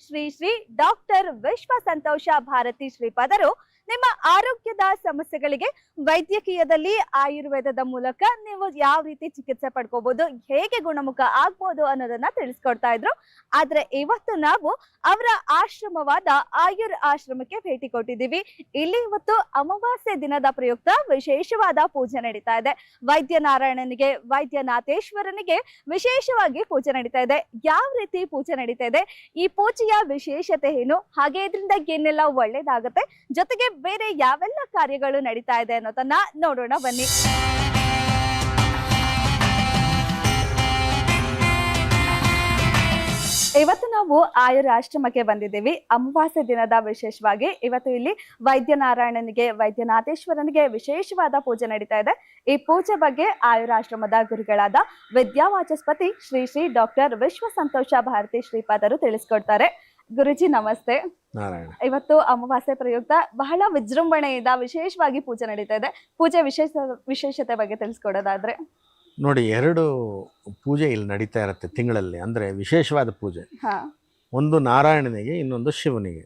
Shri Shri doctor ವಿಶ್ವ ಸಂತೋಷ ಭಾರತಿ ಶ್ರೀಪಾದರು ನಿಮ್ಮ ಆರೋಗ್ಯದ ಸಮಸ್ಯೆಗಳಿಗೆ ವೈದ್ಯಕೀಯದಲ್ಲಿ ಆಯುರ್ವೇದದ ಮೂಲಕ ನೀವು ಯಾವ ರೀತಿ ಚಿಕಿತ್ಸೆ ಪಡ್ಕೋಬಹುದು ಹೇಗೆ ಗುಣಮುಖ ಆಗ್ಬೋದು ಅನ್ನೋದನ್ನ ತಿಳಿಸ್ಕೊಡ್ತಾ ಇದ್ರು. ಆದ್ರೆ ಇವತ್ತು ನಾವು ಅವರ ಆಶ್ರಮವಾದ ಆಯುರ್ ಆಶ್ರಮಕ್ಕೆ ಭೇಟಿ ಕೊಟ್ಟಿದ್ದೀವಿ. ಇಲ್ಲಿ ಇವತ್ತು ಅಮಾವಾಸ್ಯೆ ದಿನದ ಪ್ರಯುಕ್ತ ವಿಶೇಷವಾದ ಪೂಜೆ ನಡೀತಾ ಇದೆ. ವೈದ್ಯನಾರಾಯಣನಿಗೆ, ವೈದ್ಯನಾಥೇಶ್ವರನಿಗೆ ವಿಶೇಷವಾಗಿ ಪೂಜೆ ನಡೀತಾ ಇದೆ. ಯಾವ ರೀತಿ ಪೂಜೆ ನಡೀತಾ ಇದೆ, ಈ ಪೂಜೆಯ ವಿಶೇಷತೆ ಏನು, ಹಾಗೆ ಇದರಿಂದ ಏನೆಲ್ಲ ಒಳ್ಳೇದಾಗುತ್ತೆ, ಜೊತೆಗೆ ಬೇರೆ ಯಾವೆಲ್ಲ ಕಾರ್ಯಗಳು ನಡೀತಾ ಇದೆ ಅನ್ನೋದನ್ನ ನೋಡೋಣ ಬನ್ನಿ. ಇವತ್ತು ನಾವು ಆಯುರ್ ಆಶ್ರಮಕ್ಕೆ ಬಂದಿದ್ದೀವಿ. ಅಮಾವಾಸ್ಯ ದಿನದ ವಿಶೇಷವಾಗಿ ಇವತ್ತು ಇಲ್ಲಿ ವೈದ್ಯನಾರಾಯಣನಿಗೆ, ವೈದ್ಯನಾಥೇಶ್ವರನಿಗೆ ವಿಶೇಷವಾದ ಪೂಜೆ ನಡೀತಾ ಇದೆ. ಈ ಪೂಜೆ ಬಗ್ಗೆ ಆಯುರ್ ಆಶ್ರಮದ ಗುರುಗಳಾದ ವಿದ್ಯಾವಾಚಸ್ಪತಿ ಶ್ರೀ ಶ್ರೀ ಡಾಕ್ಟರ್ ವಿಶ್ವ ಸಂತೋಷ ಭಾರತಿ ಶ್ರೀಪಾದರು ತಿಳಿಸ್ಕೊಡ್ತಾರೆ. ಗುರುಜಿ ನಮಸ್ತೆ. ನಾರಾಯಣ. ಇವತ್ತು ಅಮಾವಾಸ್ಯೆ ಪ್ರಯುಕ್ತ ಬಹಳ ವಿಜೃಂಭಣೆಯಿಂದ ವಿಶೇಷವಾಗಿ ಪೂಜೆ ನಡೀತಾ ಇದೆ. ಪೂಜೆ ವಿಶೇಷ ವಿಶೇಷತೆ ಬಗ್ಗೆ ತಿಳಿಸ್ಕೊಡೋದಾದ್ರೆ? ನೋಡಿ ಎರಡು ಪೂಜೆ ಇಲ್ಲಿ ನಡೀತಾ ಇರುತ್ತೆ ತಿಂಗಳಲ್ಲಿ. ಅಂದ್ರೆ ವಿಶೇಷವಾದ ಪೂಜೆ. ಒಂದು ನಾರಾಯಣನಿಗೆ ಇನ್ನೊಂದು ಶಿವನಿಗೆ.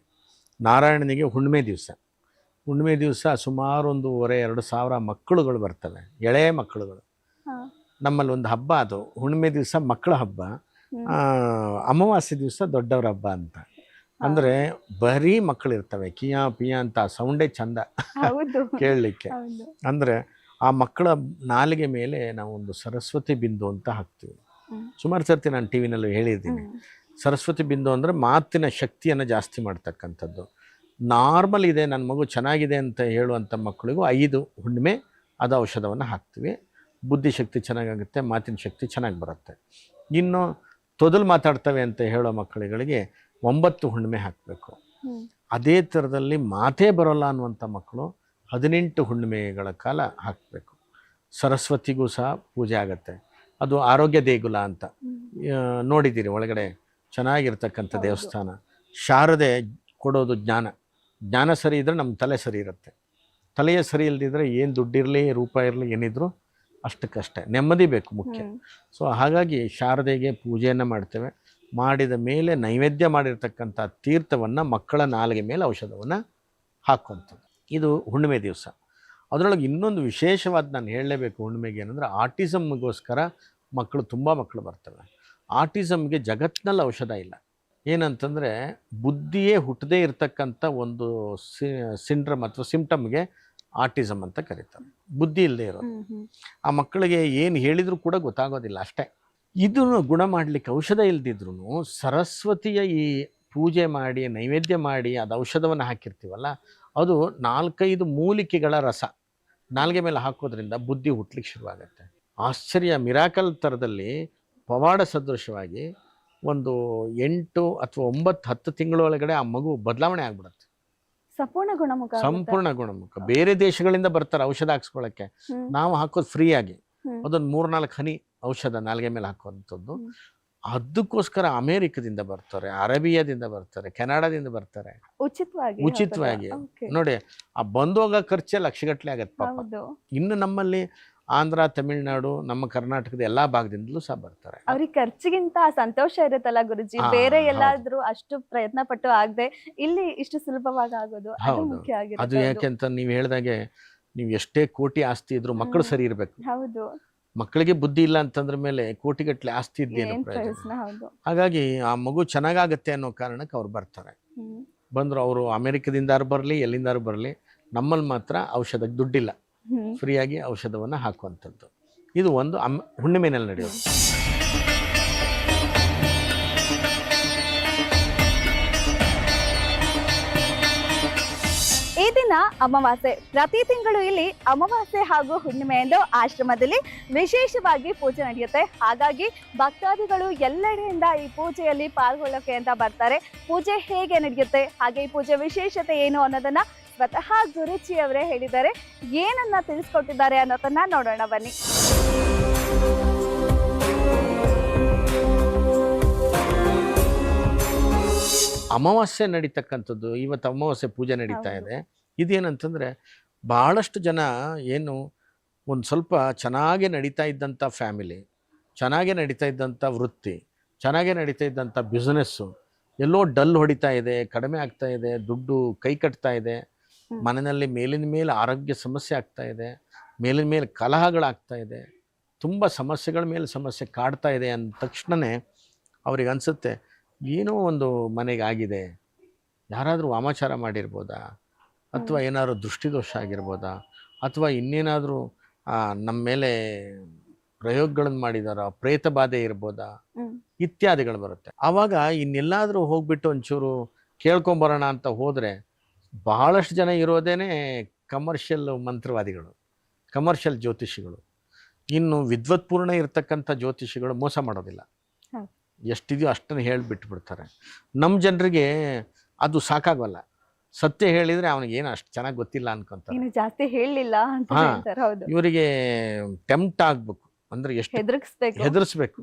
ನಾರಾಯಣನಿಗೆ ಹುಣ್ಣಿಮೆ ದಿವಸ. ಹುಣ್ಣಿಮೆ ದಿವಸ ಸುಮಾರು ಒಂದೂವರೆ ಎರಡು ಸಾವಿರ ಮಕ್ಕಳುಗಳು ಬರ್ತವೆ. ಎಳೆಯ ಮಕ್ಕಳುಗಳು. ನಮ್ಮಲ್ಲಿ ಒಂದು ಹಬ್ಬ ಅದು. ಹುಣ್ಣಿಮೆ ದಿವಸ ಮಕ್ಕಳ ಹಬ್ಬ. ಅಮಾವಾಸ್ಯೆ ದಿವಸ ದೊಡ್ಡವರ ಹಬ್ಬ ಅಂತ. ಅಂದರೆ ಬರೀ ಮಕ್ಕಳು ಇರ್ತವೆ ಕಿಯಾ ಪಿಯಾ ಅಂತ ಸೌಂಡೇ ಚಂದ ಕೇಳಲಿಕ್ಕೆ. ಅಂದ್ರೆ ಆ ಮಕ್ಕಳ ನಾಲಿಗೆ ಮೇಲೆ ನಾವು ಒಂದು ಸರಸ್ವತಿ ಬಿಂದು ಅಂತ ಹಾಕ್ತೀವಿ. ಸುಮಾರು ಸರ್ತಿ ನಾನು ಟಿ ವಿನಲ್ಲೂ ಹೇಳಿದ್ದೀನಿ. ಸರಸ್ವತಿ ಬಿಂದು ಅಂದರೆ ಮಾತಿನ ಶಕ್ತಿಯನ್ನು ಜಾಸ್ತಿ ಮಾಡ್ತಕ್ಕಂಥದ್ದು. ನಾರ್ಮಲ್ ಇದೆ ನನ್ನ ಮಗು ಚೆನ್ನಾಗಿದೆ ಅಂತ ಹೇಳುವಂಥ ಮಕ್ಕಳಿಗೂ ಐದು ಹುಣ್ಣಿಮೆ ಅದು ಔಷಧವನ್ನು ಹಾಕ್ತೀವಿ. ಬುದ್ಧಿಶಕ್ತಿ ಚೆನ್ನಾಗಾಗುತ್ತೆ ಮಾತಿನ ಶಕ್ತಿ ಚೆನ್ನಾಗಿ ಬರುತ್ತೆ. ಇನ್ನು ತೊದಲು ಮಾತಾಡ್ತವೆ ಅಂತ ಹೇಳೋ ಮಕ್ಕಳುಗಳಿಗೆ ಒಂಬತ್ತು ಹುಣ್ಣಿಮೆ ಹಾಕಬೇಕು. ಅದೇ ಥರದಲ್ಲಿ ಮಾತೇ ಬರೋಲ್ಲ ಅನ್ನುವಂಥ ಮಕ್ಕಳು ಹದಿನೆಂಟು ಹುಣ್ಣಿಮೆಗಳ ಕಾಲ ಹಾಕಬೇಕು. ಸರಸ್ವತಿಗೂ ಸಹ ಪೂಜೆ ಆಗುತ್ತೆ. ಅದು ಆರೋಗ್ಯ ದೇಗುಲ ಅಂತ. ನೋಡಿದ್ದೀರಿ ಒಳಗಡೆ ಚೆನ್ನಾಗಿರ್ತಕ್ಕಂಥ. ದೇವಸ್ಥಾನ. ಶಾರದೆ ಕೊಡೋದು ಜ್ಞಾನ. ಜ್ಞಾನ ಸರಿ ಇದ್ದರೆ ನಮ್ಮ ತಲೆ ಸರಿ ಇರುತ್ತೆ. ತಲೆಯೇ ಸರಿ ಇಲ್ಲದಿದ್ದರೆ ಏನು ದುಡ್ಡಿರಲಿ ರೂಪ ಇರಲಿ ಏನಿದ್ರು ಅಷ್ಟಕ್ಕಷ್ಟೇ. ನೆಮ್ಮದಿ ಬೇಕು ಮುಖ್ಯ. ಸೊ ಹಾಗಾಗಿ ಶಾರದೆಗೆ ಪೂಜೆಯನ್ನು ಮಾಡ್ತೇವೆ. ಮಾಡಿದ ಮೇಲೆ ನೈವೇದ್ಯ ಮಾಡಿರ್ತಕ್ಕಂಥ ತೀರ್ಥವನ್ನು ಮಕ್ಕಳ ನಾಲಿಗೆ ಮೇಲೆ ಔಷಧವನ್ನು ಹಾಕುವಂಥದ್ದು. ಇದು ಹುಣ್ಣಿಮೆ ದಿವಸ. ಅದರೊಳಗೆ ಇನ್ನೊಂದು ವಿಶೇಷವಾದ ನಾನು ಹೇಳಲೇಬೇಕು ಹುಣ್ಣಿಮೆಗೆ ಏನಂದರೆ ಆರ್ಟಿಸಮ್ಗೋಸ್ಕರ ಮಕ್ಕಳು ತುಂಬ ಮಕ್ಕಳು ಬರ್ತವೆ. ಆರ್ಟಿಸಮ್ಗೆ ಜಗತ್ತಿನಲ್ಲಿ ಔಷಧ ಇಲ್ಲ. ಏನಂತಂದರೆ ಬುದ್ಧಿಯೇ ಹುಟ್ಟದೇ ಇರತಕ್ಕಂಥ ಒಂದು ಸಿ ಸಿಂಡ್ರಮ್ ಅಥವಾ ಸಿಂಪ್ಟಮ್ಗೆ ಆರ್ಟಿಸಮ್ ಅಂತ ಕರೀತಾರೆ. ಬುದ್ಧಿ ಇಲ್ಲದೆ ಇರೋದು. ಆ ಮಕ್ಕಳಿಗೆ ಏನು ಹೇಳಿದರೂ ಕೂಡ ಗೊತ್ತಾಗೋದಿಲ್ಲ ಅಷ್ಟೇ. ಇದನ್ನು ಗುಣ ಮಾಡಲಿಕ್ಕೆ ಔಷಧ ಇಲ್ದಿದ್ರು ಸರಸ್ವತಿಯ ಈ ಪೂಜೆ ಮಾಡಿ ನೈವೇದ್ಯ ಮಾಡಿ ಅದು ಔಷಧವನ್ನು ಹಾಕಿರ್ತೀವಲ್ಲ ಅದು ನಾಲ್ಕೈದು ಮೂಲಿಕೆಗಳ ರಸ. ನಾಲ್ಗೆ ಮೇಲೆ ಹಾಕೋದ್ರಿಂದ ಬುದ್ಧಿ ಹುಟ್ಲಿಕ್ಕೆ ಶುರುವಾಗುತ್ತೆ. ಆಶ್ಚರ್ಯ ಮಿರಾಕಲ್ ಥರದಲ್ಲಿ ಪವಾಡ ಸದೃಶವಾಗಿ ಒಂದು ಎಂಟು ಅಥವಾ ಒಂಬತ್ತು ಹತ್ತು ತಿಂಗಳೊಳಗಡೆ ಆ ಮಗು ಬದಲಾವಣೆ ಆಗ್ಬಿಡುತ್ತೆ. ಸಂಪೂರ್ಣ ಗುಣಮುಖ ಸಂಪೂರ್ಣ ಗುಣಮುಖ. ಬೇರೆ ದೇಶಗಳಿಂದ ಬರ್ತಾರೆ ಔಷಧ ಹಾಕ್ಸ್ಕೊಳ್ಳೋಕ್ಕೆ ನಾವು ಹಾಕೋದು ಫ್ರೀಯಾಗಿ. ಅದೊಂದು ಮೂರ್ನಾಲ್ಕು ಹನಿ ಔಷಧ ನಾಲ್ಗೆ ಮೇಲೆ ಹಾಕುವಂಥದ್ದು. ಅದಕ್ಕೋಸ್ಕರ ಅಮೇರಿಕದಿಂದ ಬರ್ತಾರೆ ಅರೇಬಿಯಾದಿಂದ ಬರ್ತಾರೆ ಕೆನಡಾದಿಂದ ಬರ್ತಾರೆ. ಉಚಿತವಾಗಿ ಉಚಿತವಾಗಿ. ನೋಡಿ ಆ ಬಂದೋಗ ಖರ್ಚೆ ಲಕ್ಷಗಟ್ಟಲೆ ಆಗತ್ತೆ ಪಾಪ. ಇನ್ನು ನಮ್ಮಲ್ಲಿ ಆಂಧ್ರ ತಮಿಳುನಾಡು ನಮ್ಮ ಕರ್ನಾಟಕದ ಎಲ್ಲಾ ಭಾಗದಿಂದಲೂ ಸಹ ಬರ್ತಾರೆ. ಅವ್ರಿಗೆ ಖರ್ಚಿಗಿಂತ ಸಂತೋಷ ಇರುತ್ತಲ್ಲ ಗುರುಜಿ? ಬೇರೆ. ಎಲ್ಲಾದ್ರೂ ಅಷ್ಟು ಪ್ರಯತ್ನ ಪಟ್ಟು ಆಗದೆ ಇಲ್ಲಿ ಇಷ್ಟು ಸುಲಭವಾಗಿ ಆಗೋದು ಅದು ಯಾಕೆಂತ ನೀವ್ ಅದು ಆಗಿರುತ್ತೆ ಯಾಕೆ ಅಂತ ನೀವು ಹೇಳ್ದಾಗೆ ನೀವು ಎಷ್ಟೇ ಕೋಟಿ ಆಸ್ತಿ ಇದ್ರು ಮಕ್ಕಳು ಸರಿ ಇರಬೇಕು. ಹೌದು. ಮಕ್ಕಳಿಗೆ ಬುದ್ಧಿ ಇಲ್ಲ ಅಂತಂದ್ರ ಮೇಲೆ ಕೋಟಿಗಟ್ಟಲೆ ಆಸ್ತಿ ಇದ್ದೇನು ಪ್ರಯೋಜನ? ಹಾಗಾಗಿ ಆ ಮಗು ಚೆನ್ನಾಗಾಗತ್ತೆ ಅನ್ನೋ ಕಾರಣಕ್ಕೆ ಅವ್ರು ಬರ್ತಾರೆ. ಬಂದ್ರು ಅವರು ಅಮೆರಿಕದಿಂದಾರು ಬರಲಿ ಎಲ್ಲಿಂದಾರು ಬರಲಿ ನಮ್ಮಲ್ಲಿ ಮಾತ್ರ ಔಷಧಕ್ಕೆ ದುಡ್ಡಿಲ್ಲ. ಫ್ರೀಯಾಗಿ ಔಷಧವನ್ನು ಹಾಕುವಂಥದ್ದು. ಇದು ಒಂದು ಅಮ್ ಹುಣ್ಣಿಮೆನಲ್ಲಿ ನಡೆಯೋದು. ಈ ದಿನ ಅಮಾವಾಸ್ಯೆ. ಪ್ರತಿ ತಿಂಗಳು ಇಲ್ಲಿ ಅಮಾವಾಸ್ಯೆ ಹಾಗೂ ಹುಣ್ಣಿಮೆಯಂದು ಆಶ್ರಮದಲ್ಲಿ ವಿಶೇಷವಾಗಿ ಪೂಜೆ ನಡೆಯುತ್ತೆ. ಹಾಗಾಗಿ ಭಕ್ತಾದಿಗಳು ಎಲ್ಲೆಡೆಯಿಂದ ಈ ಪೂಜೆಯಲ್ಲಿ ಪಾಲ್ಗೊಳ್ಳೋಕೆ ಅಂತ ಬರ್ತಾರೆ. ಪೂಜೆ ಹೇಗೆ ನಡೆಯುತ್ತೆ, ಹಾಗೆ ಈ ಪೂಜೆ ವಿಶೇಷತೆ ಏನು ಅನ್ನೋದನ್ನ ಸ್ವತಃ ಗುರುಜಿ ಅವರೇ ಹೇಳಿದ್ದಾರೆ. ಏನನ್ನ ತಿಳಿಸ್ಕೊಟ್ಟಿದ್ದಾರೆ ಅನ್ನೋದನ್ನ ನೋಡೋಣ ಬನ್ನಿ. ಅಮಾವಾಸ್ಯೆ ನಡೀತಕ್ಕಂಥದ್ದು ಇವತ್ತು ಅಮಾವಾಸ್ಯೆ ಪೂಜೆ ನಡೀತಾ ಇದೆ ಇದೇನಂತಂದರೆ ಭಾಳಷ್ಟು ಜನ ಏನು ಒಂದು ಸ್ವಲ್ಪ ಚೆನ್ನಾಗಿ ನಡೀತಾ ಇದ್ದಂಥ ಫ್ಯಾಮಿಲಿ ಚೆನ್ನಾಗೇ ನಡೀತಾ ಇದ್ದಂಥ ವೃತ್ತಿ ಚೆನ್ನಾಗೇ ನಡೀತಾ ಇದ್ದಂಥ ಬಿಸ್ನೆಸ್ಸು ಎಲ್ಲೋ ಡಲ್ ಹೊಡಿತಾ ಇದೆ ಕಡಿಮೆ ಆಗ್ತಾ ಇದೆ ದುಡ್ಡು ಕೈ ಕಟ್ತಾ ಇದೆ. ಮನೆಯಲ್ಲಿ ಮೇಲಿನ ಮೇಲೆ ಆರೋಗ್ಯ ಸಮಸ್ಯೆ ಆಗ್ತಾ ಇದೆ ಮೇಲಿನ ಮೇಲೆ ಕಲಹಗಳಾಗ್ತಾ ಇದೆ ತುಂಬ ಸಮಸ್ಯೆಗಳ ಮೇಲೆ ಸಮಸ್ಯೆ ಕಾಡ್ತಾ ಇದೆ ಅಂದ ತಕ್ಷಣವೇ ಅವ್ರಿಗೆ ಅನಿಸುತ್ತೆ ಏನೋ ಒಂದು ಮನೆಗೆ ಆಗಿದೆ ಯಾರಾದರೂ ವಾಮಾಚಾರ ಮಾಡಿರ್ಬೋದಾ? ಅಥವಾ ಏನಾದರೂ ದೃಷ್ಟಿದೋಷ ಆಗಿರ್ಬೋದಾ? ಅಥವಾ ಇನ್ನೇನಾದರೂ ನಮ್ಮ ಮೇಲೆ ಪ್ರಯೋಗಗಳನ್ನು ಮಾಡಿದಾರ? ಪ್ರೇತ ಬಾಧೆ ಇರ್ಬೋದಾ. ಇತ್ಯಾದಿಗಳು ಬರುತ್ತೆ. ಆವಾಗ ಇನ್ನೆಲ್ಲಾದರೂ ಹೋಗ್ಬಿಟ್ಟು ಒಂಚೂರು ಕೇಳ್ಕೊಂಬರೋಣ ಅಂತ ಹೋದರೆ ಬಹಳಷ್ಟು ಜನ ಇರೋದೇನೆ ಕಮರ್ಷಿಯಲ್ ಮಂತ್ರವಾದಿಗಳು ಕಮರ್ಷಿಯಲ್ ಜ್ಯೋತಿಷಿಗಳು. ಇನ್ನು ವಿದ್ವತ್ಪೂರ್ಣ ಇರತಕ್ಕಂಥ ಜ್ಯೋತಿಷಿಗಳು ಮೋಸ ಮಾಡೋದಿಲ್ಲ. ಎಷ್ಟಿದೆಯೋ ಅಷ್ಟನ್ನು ಹೇಳಿಬಿಟ್ಬಿಡ್ತಾರೆ. ನಮ್ಮ ಜನರಿಗೆ ಅದು ಸಾಕಾಗಲ್ಲ. ಸತ್ಯ ಹೇಳಿದರೆ ಅವನಿಗೆ ಏನು ಅಷ್ಟು ಚೆನ್ನಾಗಿ ಗೊತ್ತಿಲ್ಲ ಅನ್ಕೊಂತಾರೆ. ಇನ್ನು ಜಾಸ್ತಿ ಹೇಳಲಿಲ್ಲ ಇವರಿಗೆ ಟೆಂಪ್ಟ್ ಆಗ್ಬೇಕು. ಅಂದರೆ ಎಷ್ಟು ಹೆದರ್ಸ್ಬೇಕು. ಹೆದರ್ಸ್ಬೇಕು.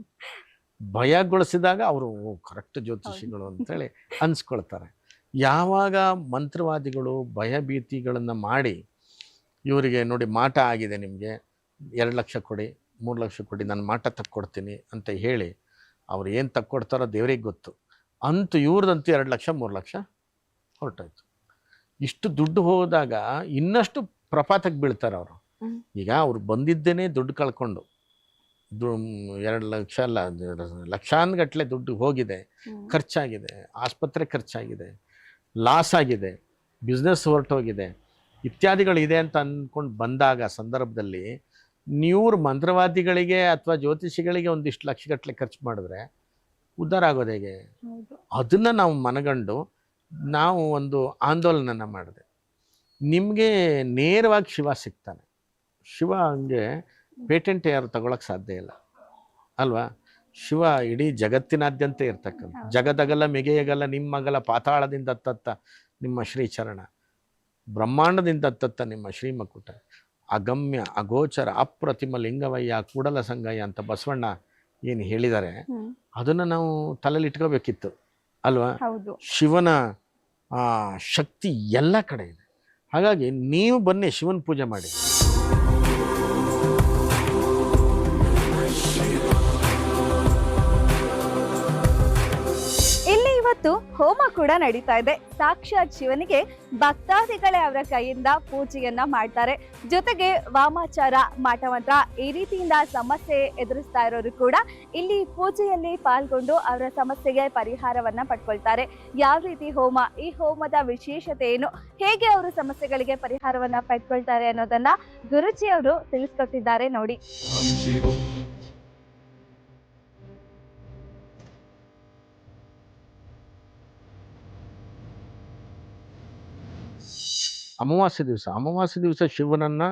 ಭಯಗೊಳಿಸಿದಾಗ ಅವರು ಕರೆಕ್ಟ್ ಜ್ಯೋತಿಷಿಗಳು ಅಂತೇಳಿ ಅನ್ಸ್ಕೊಳ್ತಾರೆ. ಯಾವಾಗ ಮಂತ್ರವಾದಿಗಳು ಭಯಭೀತಿಗಳನ್ನು ಮಾಡಿ ಇವರಿಗೆ ನೋಡಿ ಮಾಟ ಆಗಿದೆ ನಿಮಗೆ ಎರಡು ಲಕ್ಷ ಕೊಡಿ ಮೂರು ಲಕ್ಷ ಕೊಡಿ ನಾನು ಮಾಟ ತಕ್ಕೊಡ್ತೀನಿ ಅಂತ ಹೇಳಿ ಅವ್ರು ಏನು ತಕ್ಕೊಡ್ತಾರೋ ದೇವ್ರಿಗೆ ಗೊತ್ತು. ಅಂತ ಇವ್ರದಂತೂ ಎರಡು ಲಕ್ಷ ಮೂರು ಲಕ್ಷ ಹೊರಟೋಯ್ತು. ಇಷ್ಟು ದುಡ್ಡು ಹೋದಾಗ ಇನ್ನಷ್ಟು ಪ್ರಪಾತಕ್ಕೆ ಬೀಳ್ತಾರೆ ಅವರು. ಈಗ ಅವ್ರು ಬಂದಿದ್ದೇನೆ ದುಡ್ಡು ಕಳ್ಕೊಂಡು. ದು ಎರಡು ಲಕ್ಷ ಅಲ್ಲ ಲಕ್ಷಾನ್ಗಟ್ಲೆ ದುಡ್ಡು ಹೋಗಿದೆ. ಖರ್ಚಾಗಿದೆ. ಆಸ್ಪತ್ರೆ ಖರ್ಚಾಗಿದೆ. ಲಾಸ್ ಆಗಿದೆ. ಬಿಸ್ನೆಸ್ ಹೊರಟೋಗಿದೆ. ಇತ್ಯಾದಿಗಳಿದೆ ಅಂತ ಅಂದ್ಕೊಂಡು ಬಂದಾಗ ಸಂದರ್ಭದಲ್ಲಿ ನೀವ್ರು ಮಂತ್ರವಾದಿಗಳಿಗೆ ಅಥವಾ ಜ್ಯೋತಿಷಿಗಳಿಗೆ ಒಂದಿಷ್ಟು ಲಕ್ಷಗಟ್ಟಲೆ ಖರ್ಚು ಮಾಡಿದ್ರೆ ಉದ್ಧಾರ ಆಗೋದು ಹೇಗೆ? ಅದನ್ನು ನಾವು ಮನಗಂಡು ನಾವು ಒಂದು ಆಂದೋಲನನ ಮಾಡಿದೆ. ನಿಮಗೆ ನೇರವಾಗಿ ಶಿವ ಸಿಗ್ತಾನೆ. ಶಿವ ಹಂಗೆ ಪೇಟೆಂಟ್ ಯಾರು ತಗೊಳಕ್ಕೆ ಸಾಧ್ಯ ಇಲ್ಲ. ಅಲ್ವಾ? ಶಿವ ಇಡೀ ಜಗತ್ತಿನಾದ್ಯಂತ ಇರ್ತಕ್ಕಂಥ. ಜಗದಗಲ ಮಿಗೆಯಗಲ ನಿಮ್ಮಗಲ ಪಾತಾಳದಿಂದ ತತ್ತ ನಿಮ್ಮ ಶ್ರೀಚರಣ ಬ್ರಹ್ಮಾಂಡದಿಂದ ತತ್ತ ನಿಮ್ಮ ಶ್ರೀಮಕುಟ. ಅಗಮ್ಯ ಅಗೋಚರ ಅಪ್ರತಿಮ ಲಿಂಗವಯ್ಯ ಕೂಡಲ ಸಂಗಯ್ಯ ಅಂತ ಬಸವಣ್ಣ ಏನು ಹೇಳಿದ್ದಾರೆ. ಅದನ್ನು ನಾವು ತಲೆಯಲ್ಲಿ ಇಟ್ಕೋಬೇಕಿತ್ತು ಅಲ್ವಾ? ಶಿವನ ಆ, ಶಕ್ತಿ ಎಲ್ಲ ಕಡೆ ಇದೆ. ಹಾಗಾಗಿ ನೀವು ಬನ್ನಿ ಶಿವನ ಪೂಜೆ ಮಾಡಿ. ಹೋಮ ಕೂಡ ನಡೀತಾ ಇದೆ. ಸಾಕ್ಷಾತ್ ಶಿವನಿಗೆ ಭಕ್ತಾದಿಗಳೇ ಅವರ ಕೈಯಿಂದ ಪೂಜೆಯನ್ನ ಮಾಡ್ತಾರೆ. ಜೊತೆಗೆ ವಾಮಾಚಾರ, ಮಾಟಮಂತ್ರ ಈ ರೀತಿಯಿಂದ ಸಮಸ್ಯೆ ಎದುರಿಸ್ತಾ ಇರೋರು ಕೂಡ ಇಲ್ಲಿ ಪೂಜೆಯಲ್ಲಿ ಪಾಲ್ಗೊಂಡು ಅವರ ಸಮಸ್ಯೆಗೆ ಪರಿಹಾರವನ್ನ ಪಡ್ಕೊಳ್ತಾರೆ. ಯಾವ ರೀತಿ ಹೋಮ, ಈ ಹೋಮದ ವಿಶೇಷತೆ ಏನು, ಹೇಗೆ ಅವರು ಸಮಸ್ಯೆಗಳಿಗೆ ಪರಿಹಾರವನ್ನ ಪಡ್ಕೊಳ್ತಾರೆ ಅನ್ನೋದನ್ನ ಗುರುಜಿ ಅವರು ತಿಳಿಸ್ಕೊಟ್ಟಿದ್ದಾರೆ ನೋಡಿ. ಅಮಾವಾಸ್ಯೆ ದಿವಸ ಅಮಾವಾಸ್ಯ ದಿವಸ ಶಿವನನ್ನ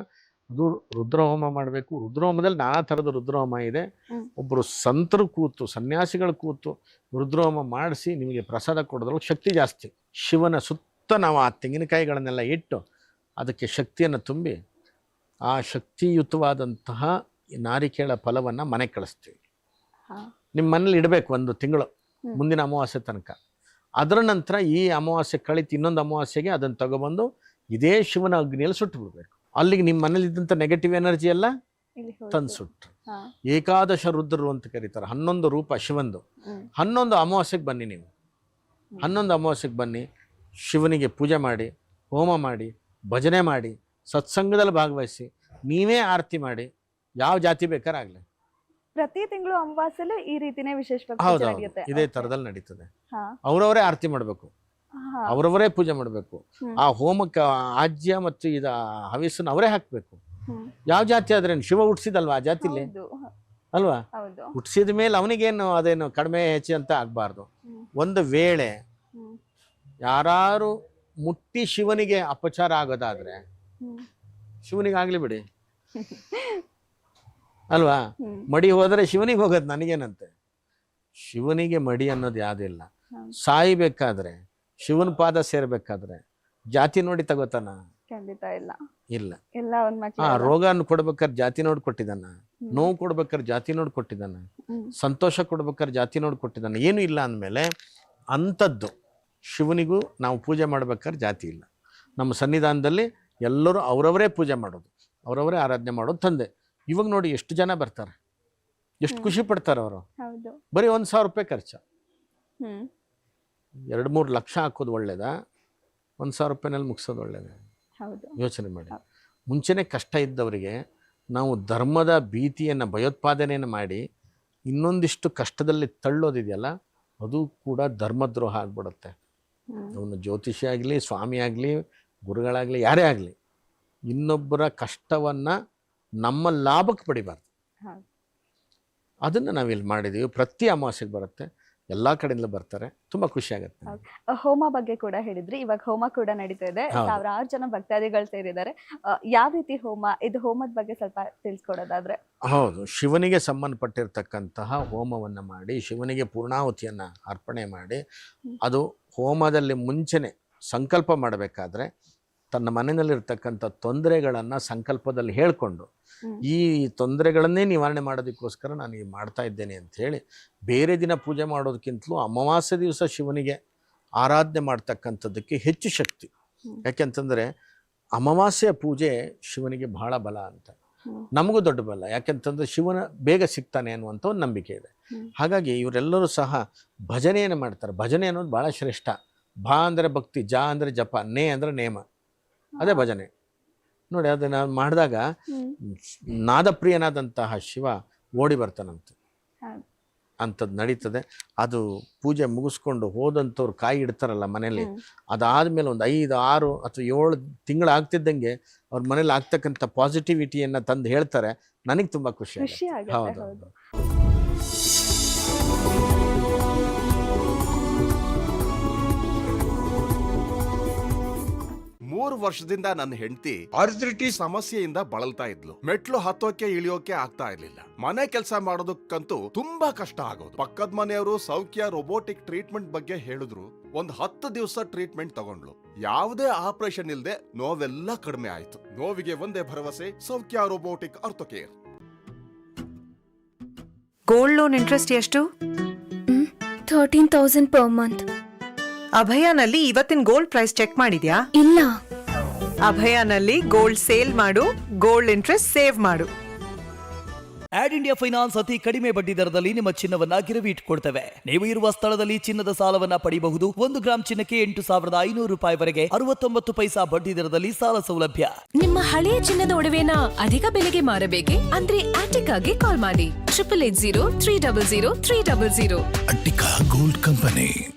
ಅದು ರುದ್ರಹೋಮ ಮಾಡಬೇಕು. ರುದ್ರಹೋಮದಲ್ಲಿ ನಾನಾ ಥರದ ರುದ್ರಹೋಮ ಇದೆ. ಒಬ್ಬರು ಸಂತರು ಕೂತು ಸನ್ಯಾಸಿಗಳು ಕೂತು ರುದ್ರಹೋಮ ಮಾಡಿಸಿ ನಿಮಗೆ ಪ್ರಸಾದ ಕೊಡೋದ್ರಲ್ಲಿ ಶಕ್ತಿ ಜಾಸ್ತಿ. ಶಿವನ ಸುತ್ತ ನಾವು ಆ ತೆಂಗಿನಕಾಯಿಗಳನ್ನೆಲ್ಲ ಇಟ್ಟು ಅದಕ್ಕೆ ಶಕ್ತಿಯನ್ನು ತುಂಬಿ ಆ ಶಕ್ತಿಯುತವಾದಂತಹ ಈ ನಾರಿಕೇಳ ಫಲವನ್ನು ಮನೆಗೆ ಕಳಿಸ್ತೀವಿ. ನಿಮ್ಮ ಮನೇಲಿ ಇಡಬೇಕು ಒಂದು ತಿಂಗಳು ಮುಂದಿನ ಅಮಾವಾಸ್ಯೆ ತನಕ. ಅದರ ನಂತರ ಈ ಅಮಾವಾಸ್ಯೆ ಕಳಿತು ಇನ್ನೊಂದು ಅಮಾವಾಸ್ಯೆಗೆ ಅದನ್ನು ತಗೊಬಂದು ಇದೇ ಶಿವನ ಅಗ್ನಿಯಲ್ಲಿ ಸುಟ್ಟು ಬಿಡಬೇಕು ಅಲ್ಲಿಗೆ ನಿಮ್ಮ ಮನೇಲಿದ್ದಂಥ ನೆಗೆಟಿವ್ ಎನರ್ಜಿ ಎಲ್ಲ. ತಂದು ಸುಟ್ಟು ಏಕಾದಶ ರುದ್ರರು ಅಂತ ಕರೀತಾರೆ ಹನ್ನೊಂದು ರೂಪ ಶಿವಂದು. ಹನ್ನೊಂದು ಅಮಾವಾಸ್ಯೆಗೆ ಬನ್ನಿ ನೀವು. ಹನ್ನೊಂದು ಅಮಾವಾಸ್ಯೆಗೆ ಬನ್ನಿ ಶಿವನಿಗೆ ಪೂಜೆ ಮಾಡಿ ಹೋಮ ಮಾಡಿ ಭಜನೆ ಮಾಡಿ ಸತ್ಸಂಗದಲ್ಲಿ ಭಾಗವಹಿಸಿ ನೀವೇ ಆರತಿ ಮಾಡಿ ಯಾವ ಜಾತಿ ಬೇಕಾರಾಗಲಿ ಪ್ರತಿ ತಿಂಗಳು ಅಮಾವಾಸ್ಯಲ್ಲೂ ಈ ರೀತಿನೇ ವಿಶೇಷ ಹೌದೌದು ಇದೇ. ಥರದಲ್ಲಿ ನಡೀತದೆ. ಅವರವರೇ ಆರತಿ ಮಾಡಬೇಕು. ಅವರವರೇ ಪೂಜೆ ಮಾಡಬೇಕು. ಆ ಹೋಮಕ್ಕೆ ಆಜ್ಯ ಮತ್ತು ಇದ ಹವಿಸನ್ನು ಅವರೇ ಹಾಕಬೇಕು. ಯಾವ ಜಾತಿ ಆದ್ರೆ ಶಿವ ಹುಟ್ಟಿಸಿದಲ್ವಾ ಆ ಜಾತಿಲಿ? ಅಲ್ವಾ? ಹುಟ್ಟಿಸಿದ ಮೇಲೆ ಅವನಿಗೇನು ಅದೇನು ಕಡಿಮೆ ಹೆಚ್ಚು ಅಂತ ಆಗಬಾರ್ದು. ಒಂದು ವೇಳೆ. ಯಾರು ಮುಟ್ಟಿ ಶಿವನಿಗೆ ಅಪಚಾರ ಆಗೋದಾದ್ರೆ. ಶಿವನಿಗೆ ಆಗ್ಲಿ ಬಿಡಿ. ಅಲ್ವಾ. ಮಡಿ ಹೋದ್ರೆ ಶಿವನಿಗೆ ಹೋಗೋದು ನನಗೇನಂತೆ? ಶಿವನಿಗೆ ಮಡಿ ಅನ್ನೋದು ಯಾವುದಿಲ್ಲ. ಸಾಯ್ಬೇಕಾದ್ರೆ ಶಿವನ ಪಾದ ಸೇರ್ಬೇಕಾದ್ರೆ ಜಾತಿ ನೋಡಿ ತಗೋತಾನ? ಖಂಡಿತ ಇಲ್ಲ. ಇಲ್ಲ. ಎಲ್ಲ ಒಂದ್ ಆ ರೋಗ ಕೊಡ್ಬೇಕಾದ್ರೆ ಜಾತಿ ನೋಡಿ ಕೊಟ್ಟಿದ್ದಾನ? ನೋವು ಕೊಡ್ಬೇಕಾದ್ರೆ ಜಾತಿ ನೋಡಿ ಕೊಟ್ಟಿದ್ದಾನ? ಸಂತೋಷ ಕೊಡ್ಬೇಕಾದ್ರೆ ಜಾತಿ ನೋಡಿ ಕೊಟ್ಟಿದ್ದಾನೆ? ಏನು ಇಲ್ಲ ಅಂದಮೇಲೆ ಅಂಥದ್ದು ಶಿವನಿಗೂ ನಾವು ಪೂಜೆ ಮಾಡ್ಬೇಕಾದ್ರೆ ಜಾತಿ ಇಲ್ಲ. ನಮ್ಮ ಸನ್ನಿಧಾನದಲ್ಲಿ ಎಲ್ಲರೂ ಅವರವರೇ ಪೂಜೆ ಮಾಡೋದು ಅವರವರೇ ಆರಾಧನೆ ಮಾಡೋದು ತಂದೆ. ಇವಾಗ ನೋಡಿ ಎಷ್ಟು ಜನ ಬರ್ತಾರೆ? ಎಷ್ಟು ಖುಷಿ ಪಡ್ತಾರೆ ಅವರು? ಬರೀ ಒಂದು ಸಾವಿರ ರೂಪಾಯಿ ಖರ್ಚು. ಎರಡು ಮೂರು ಲಕ್ಷ ಹಾಕೋದು ಒಳ್ಳೇದಾ? ಒಂದು ಸಾವಿರ ರೂಪಾಯಿನಲ್ಲಿ ಮುಗಿಸೋದು ಒಳ್ಳೇದೇ? ಹೌದು. ಯೋಚನೆ ಮಾಡಿ. ಮುಂಚೆನೆ ಕಷ್ಟ ಇದ್ದವರಿಗೆ ನಾವು ಧರ್ಮದ ಭೀತಿಯನ್ನು ಭಯೋತ್ಪಾದನೆಯನ್ನು ಮಾಡಿ ಇನ್ನೊಂದಿಷ್ಟು ಕಷ್ಟದಲ್ಲಿ ತಳ್ಳೋದಿದೆಯಲ್ಲ ಅದು ಕೂಡ ಧರ್ಮದ್ರೋಹ ಆಗ್ಬಿಡುತ್ತೆ. ಅವನ ಜ್ಯೋತಿಷಿ ಆಗಲಿ ಸ್ವಾಮಿ ಆಗಲಿ ಗುರುಗಳಾಗಲಿ ಯಾರೇ ಆಗಲಿ ಇನ್ನೊಬ್ಬರ ಕಷ್ಟವನ್ನು ನಮ್ಮ ಲಾಭಕ್ಕೆ ಪಡಿಬಾರ್ದು. ಅದನ್ನು ನಾವಿಲ್ಲಿ ಮಾಡಿದ್ದೀವಿ ಪ್ರತಿ ಅಮಾವಾಸ್ಯೆಗೆ ಬರುತ್ತೆ. ಎಲ್ಲ ಕಡೆಯಿಂದ ಬರ್ತಾರೆ. ತುಂಬಾ ಖುಷಿ ಆಗುತ್ತೆ. ಹೋಮ ಬಗ್ಗೆ ಕೂಡ ಹೇಳಿದ್ರಿ. ಇವಾಗ ಹೋಮ ಕೂಡ ನಡೀತಾ ಇದೆ. ಸಾವಿರಾರು ಜನ ಭಕ್ತಾದಿಗಳು ಸೇರಿದ್ದಾರೆ. ಯಾವ ರೀತಿ ಹೋಮ ಇದು ಹೋಮದ ಬಗ್ಗೆ ಸ್ವಲ್ಪ ತಿಳಿಸ್ಕೊಡೋದಾದ್ರೆ? ಹೌದು. ಶಿವನಿಗೆ ಸಂಬಂಧಪಟ್ಟಿರ್ತಕ್ಕಂತಹ ಹೋಮವನ್ನು ಮಾಡಿ ಶಿವನಿಗೆ ಪೂರ್ಣಾಹುತಿಯನ್ನ ಅರ್ಪಣೆ ಮಾಡಿ ಅದು ಹೋಮದಲ್ಲಿ ಮುಂಚೆನೆ ಸಂಕಲ್ಪ ಮಾಡಬೇಕಾದ್ರೆ ತನ್ನ ಮನೆಯಲ್ಲಿರ್ತಕ್ಕಂಥ ತೊಂದರೆಗಳನ್ನು ಸಂಕಲ್ಪದಲ್ಲಿ ಹೇಳಿಕೊಂಡು ಈ ತೊಂದರೆಗಳನ್ನೇ ನಿವಾರಣೆ ಮಾಡೋದಕ್ಕೋಸ್ಕರ ನಾನು ಈ ಮಾಡ್ತಾ ಇದ್ದೇನೆ ಅಂತ ಹೇಳಿ ಬೇರೆ ದಿನ ಪೂಜೆ ಮಾಡೋದಕ್ಕಿಂತಲೂ ಅಮಾವಾಸ್ಯೆ ದಿವಸ ಶಿವನಿಗೆ ಆರಾಧನೆ ಮಾಡ್ತಕ್ಕಂಥದ್ದಕ್ಕೆ ಹೆಚ್ಚು ಶಕ್ತಿ. ಯಾಕೆಂತಂದರೆ ಅಮಾವಾಸ್ಯೆ ಪೂಜೆ ಶಿವನಿಗೆ ಬಹಳ ಬಲ ಅಂತ. ನಮಗೂ ದೊಡ್ಡ ಬಲ ಯಾಕೆಂತಂದ್ರೆ ಶಿವನ ಬೇಗ ಸಿಗ್ತಾನೆ ಅನ್ನುವಂಥ ಒಂದು ನಂಬಿಕೆ ಇದೆ. ಹಾಗಾಗಿ ಇವರೆಲ್ಲರೂ ಸಹ ಭಜನೆಯನ್ನು ಮಾಡ್ತಾರೆ. ಭಜನೆ ಅನ್ನೋದು ಭಾಳ ಶ್ರೇಷ್ಠ. ಭಾ ಅಂದರೆ ಭಕ್ತಿ ಜಾ ಅಂದರೆ ಜಪ ನೇ ಅಂದರೆ ನೇಮ. ಅದೇ ಭಜನೆ. ನೋಡಿ ಅದನ್ನ ಮಾಡಿದಾಗ. ನಾದಪ್ರಿಯನಾದಂತಹ ಶಿವ ಓಡಿ ಬರ್ತಾನಂತೆ. ಅಂಥದ್ದು ನಡೀತದೆ. ಅದು ಪೂಜೆ ಮುಗಿಸ್ಕೊಂಡು ಹೋದಂಥವ್ರು ಕಾಯಿ ಇಡ್ತಾರಲ್ಲ ಮನೇಲಿ ಅದಾದ್ಮೇಲೆ ಒಂದು ಐದು ಆರು ಅಥವಾ ಏಳು ತಿಂಗಳು ಆಗ್ತಿದ್ದಂಗೆ ಅವ್ರ ಮನೇಲಿ ಆಗ್ತಕ್ಕಂಥ ಪಾಸಿಟಿವಿಟಿಯನ್ನು ತಂದು ಹೇಳ್ತಾರೆ. ನನಗೆ ತುಂಬ ಖುಷಿ. ಹೌದು. ಹೌದು. ಮೂರು ವರ್ಷದಿಂದ ನನ್ನ ಹೆಂಡತಿ ಅರ್ಜಿಟಿ ಸಮಸ್ಯೆಯಿಂದ ಬಳಲ್ತಾ ಇದ್ಲು. ಮೆಟ್ಲು ಹತ್ತೋಕೆ ಇಳಿಯೋಕೆ ಆಗ್ತಾ ಇರ್ಲಿಲ್ಲ. ಮನೆ ಕೆಲಸ ಮಾಡೋದಕ್ಕಂತೂ ತುಂಬಾ ಕಷ್ಟ ಆಗೋದು. ಪಕ್ಕದ ಮನೆಯವರು ಸೌಖ್ಯ ರೋಬೋಟಿಕ್ ಟ್ರೀಟ್ಮೆಂಟ್ ಬಗ್ಗೆ ಹೇಳಿದ್ರು. ಒಂದ್ ಹತ್ತು ದಿವಸ ಟ್ರೀಟ್ಮೆಂಟ್ ತಗೊಂಡ್ಲು ಯಾವುದೇ ಆಪರೇಷನ್ ಇಲ್ಲದೆ ನೋವೆಲ್ಲ ಕಡಿಮೆ ಆಯ್ತು. ನೋವಿಗೆ ಒಂದೇ ಭರವಸೆ Soukhya robotic orthocare gold loan interest ಎಷ್ಟು? ಥರ್ಟೀನ್ ತೌಸಂಡ್ ಪರ್ ಮಂತ್ ಅಭಯನಲ್ಲಿ ಇವತ್ತಿನ ಗೋಲ್ಡ್ ಪ್ರೈಸ್ ಚೆಕ್ ಮಾಡಿದ್ಯಾ? ಇಲ್ಲ. ಅಭಯನಲ್ಲಿ ಗೋಲ್ಡ್ ಸೇಲ್ ಮಾಡು ಗೋಲ್ಡ್ ಇಂಟ್ರೆಸ್ಟ್ ಸೇವ್ ಮಾಡು. ಆಡ್ ಇಂಡಿಯಾ ಫೈನಾನ್ಸ್ ಅತಿ ಕಡಿಮೆ ಬಡ್ಡಿ ದರದಲ್ಲಿ ನಿಮ್ಮ ಚಿನ್ನವನ್ನ ಗಿರವಿ ಇಟ್ಟುಕೊಡ್ತೇವೆ ನೀವು ಇರುವ ಸ್ಥಳದಲ್ಲಿ ಚಿನ್ನದ ಸಾಲವನ್ನ ಪಡೆಯಬಹುದು ಒಂದು ಗ್ರಾಂ ಚಿನ್ನಕ್ಕೆ ಎಂಟು ಸಾವಿರದ ಐನೂರು ರೂಪಾಯಿವರೆಗೆ ಅರವತ್ತೊಂಬತ್ತು ಪೈಸಾ ಬಡ್ಡಿ ದರದಲ್ಲಿ ಸಾಲ ಸೌಲಭ್ಯ. ನಿಮ್ಮ ಹಳೆಯ ಚಿನ್ನದ ಒಡವೆನ ಅಧಿಕ ಬೆಲೆಗೆ ಮಾರಬೇಕೆ? ಅಂದ್ರೆ ಆಟಿಕ್ ಆಗಿ ಕಾಲ್ ಮಾಡಿ. Triple eight zero three double zero three double zero Attica gold company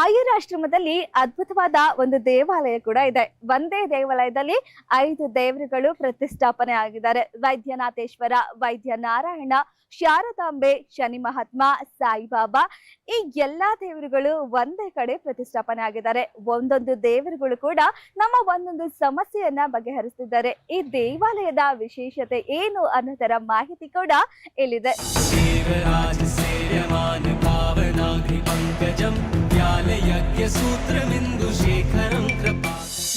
ಆಯುರಾಶ್ರಮದಲ್ಲಿ ಅದ್ಭುತವಾದ ಒಂದು ದೇವಾಲಯ ಕೂಡ ಇದೆ. ಒಂದೇ ದೇವಾಲಯದಲ್ಲಿ ಐದು ದೇವರುಗಳು ಪ್ರತಿಷ್ಠಾಪನೆ ಆಗಿದ್ದಾರೆ. ವೈದ್ಯನಾಥೇಶ್ವರ ವೈದ್ಯ ನಾರಾಯಣ ಶಾರದಾಂಬೆ, ಶನಿ ಮಹಾತ್ಮ, ಸಾಯಿಬಾಬಾ ಈ ಎಲ್ಲಾ ದೇವರುಗಳು ಒಂದೇ ಕಡೆ ಪ್ರತಿಷ್ಠಾಪನೆ ಆಗಿದ್ದಾರೆ. ಒಂದೊಂದು ದೇವರುಗಳು ಕೂಡ ನಮ್ಮ ಒಂದೊಂದು ಸಮಸ್ಯೆಯನ್ನ ಬಗೆಹರಿಸ್ತಿದ್ದಾರೆ. ಈ ದೇವಾಲಯದ ವಿಶೇಷತೆ ಏನು ಅನ್ನೋದರ ಮಾಹಿತಿ ಕೂಡ ಇಲ್ಲಿದೆ.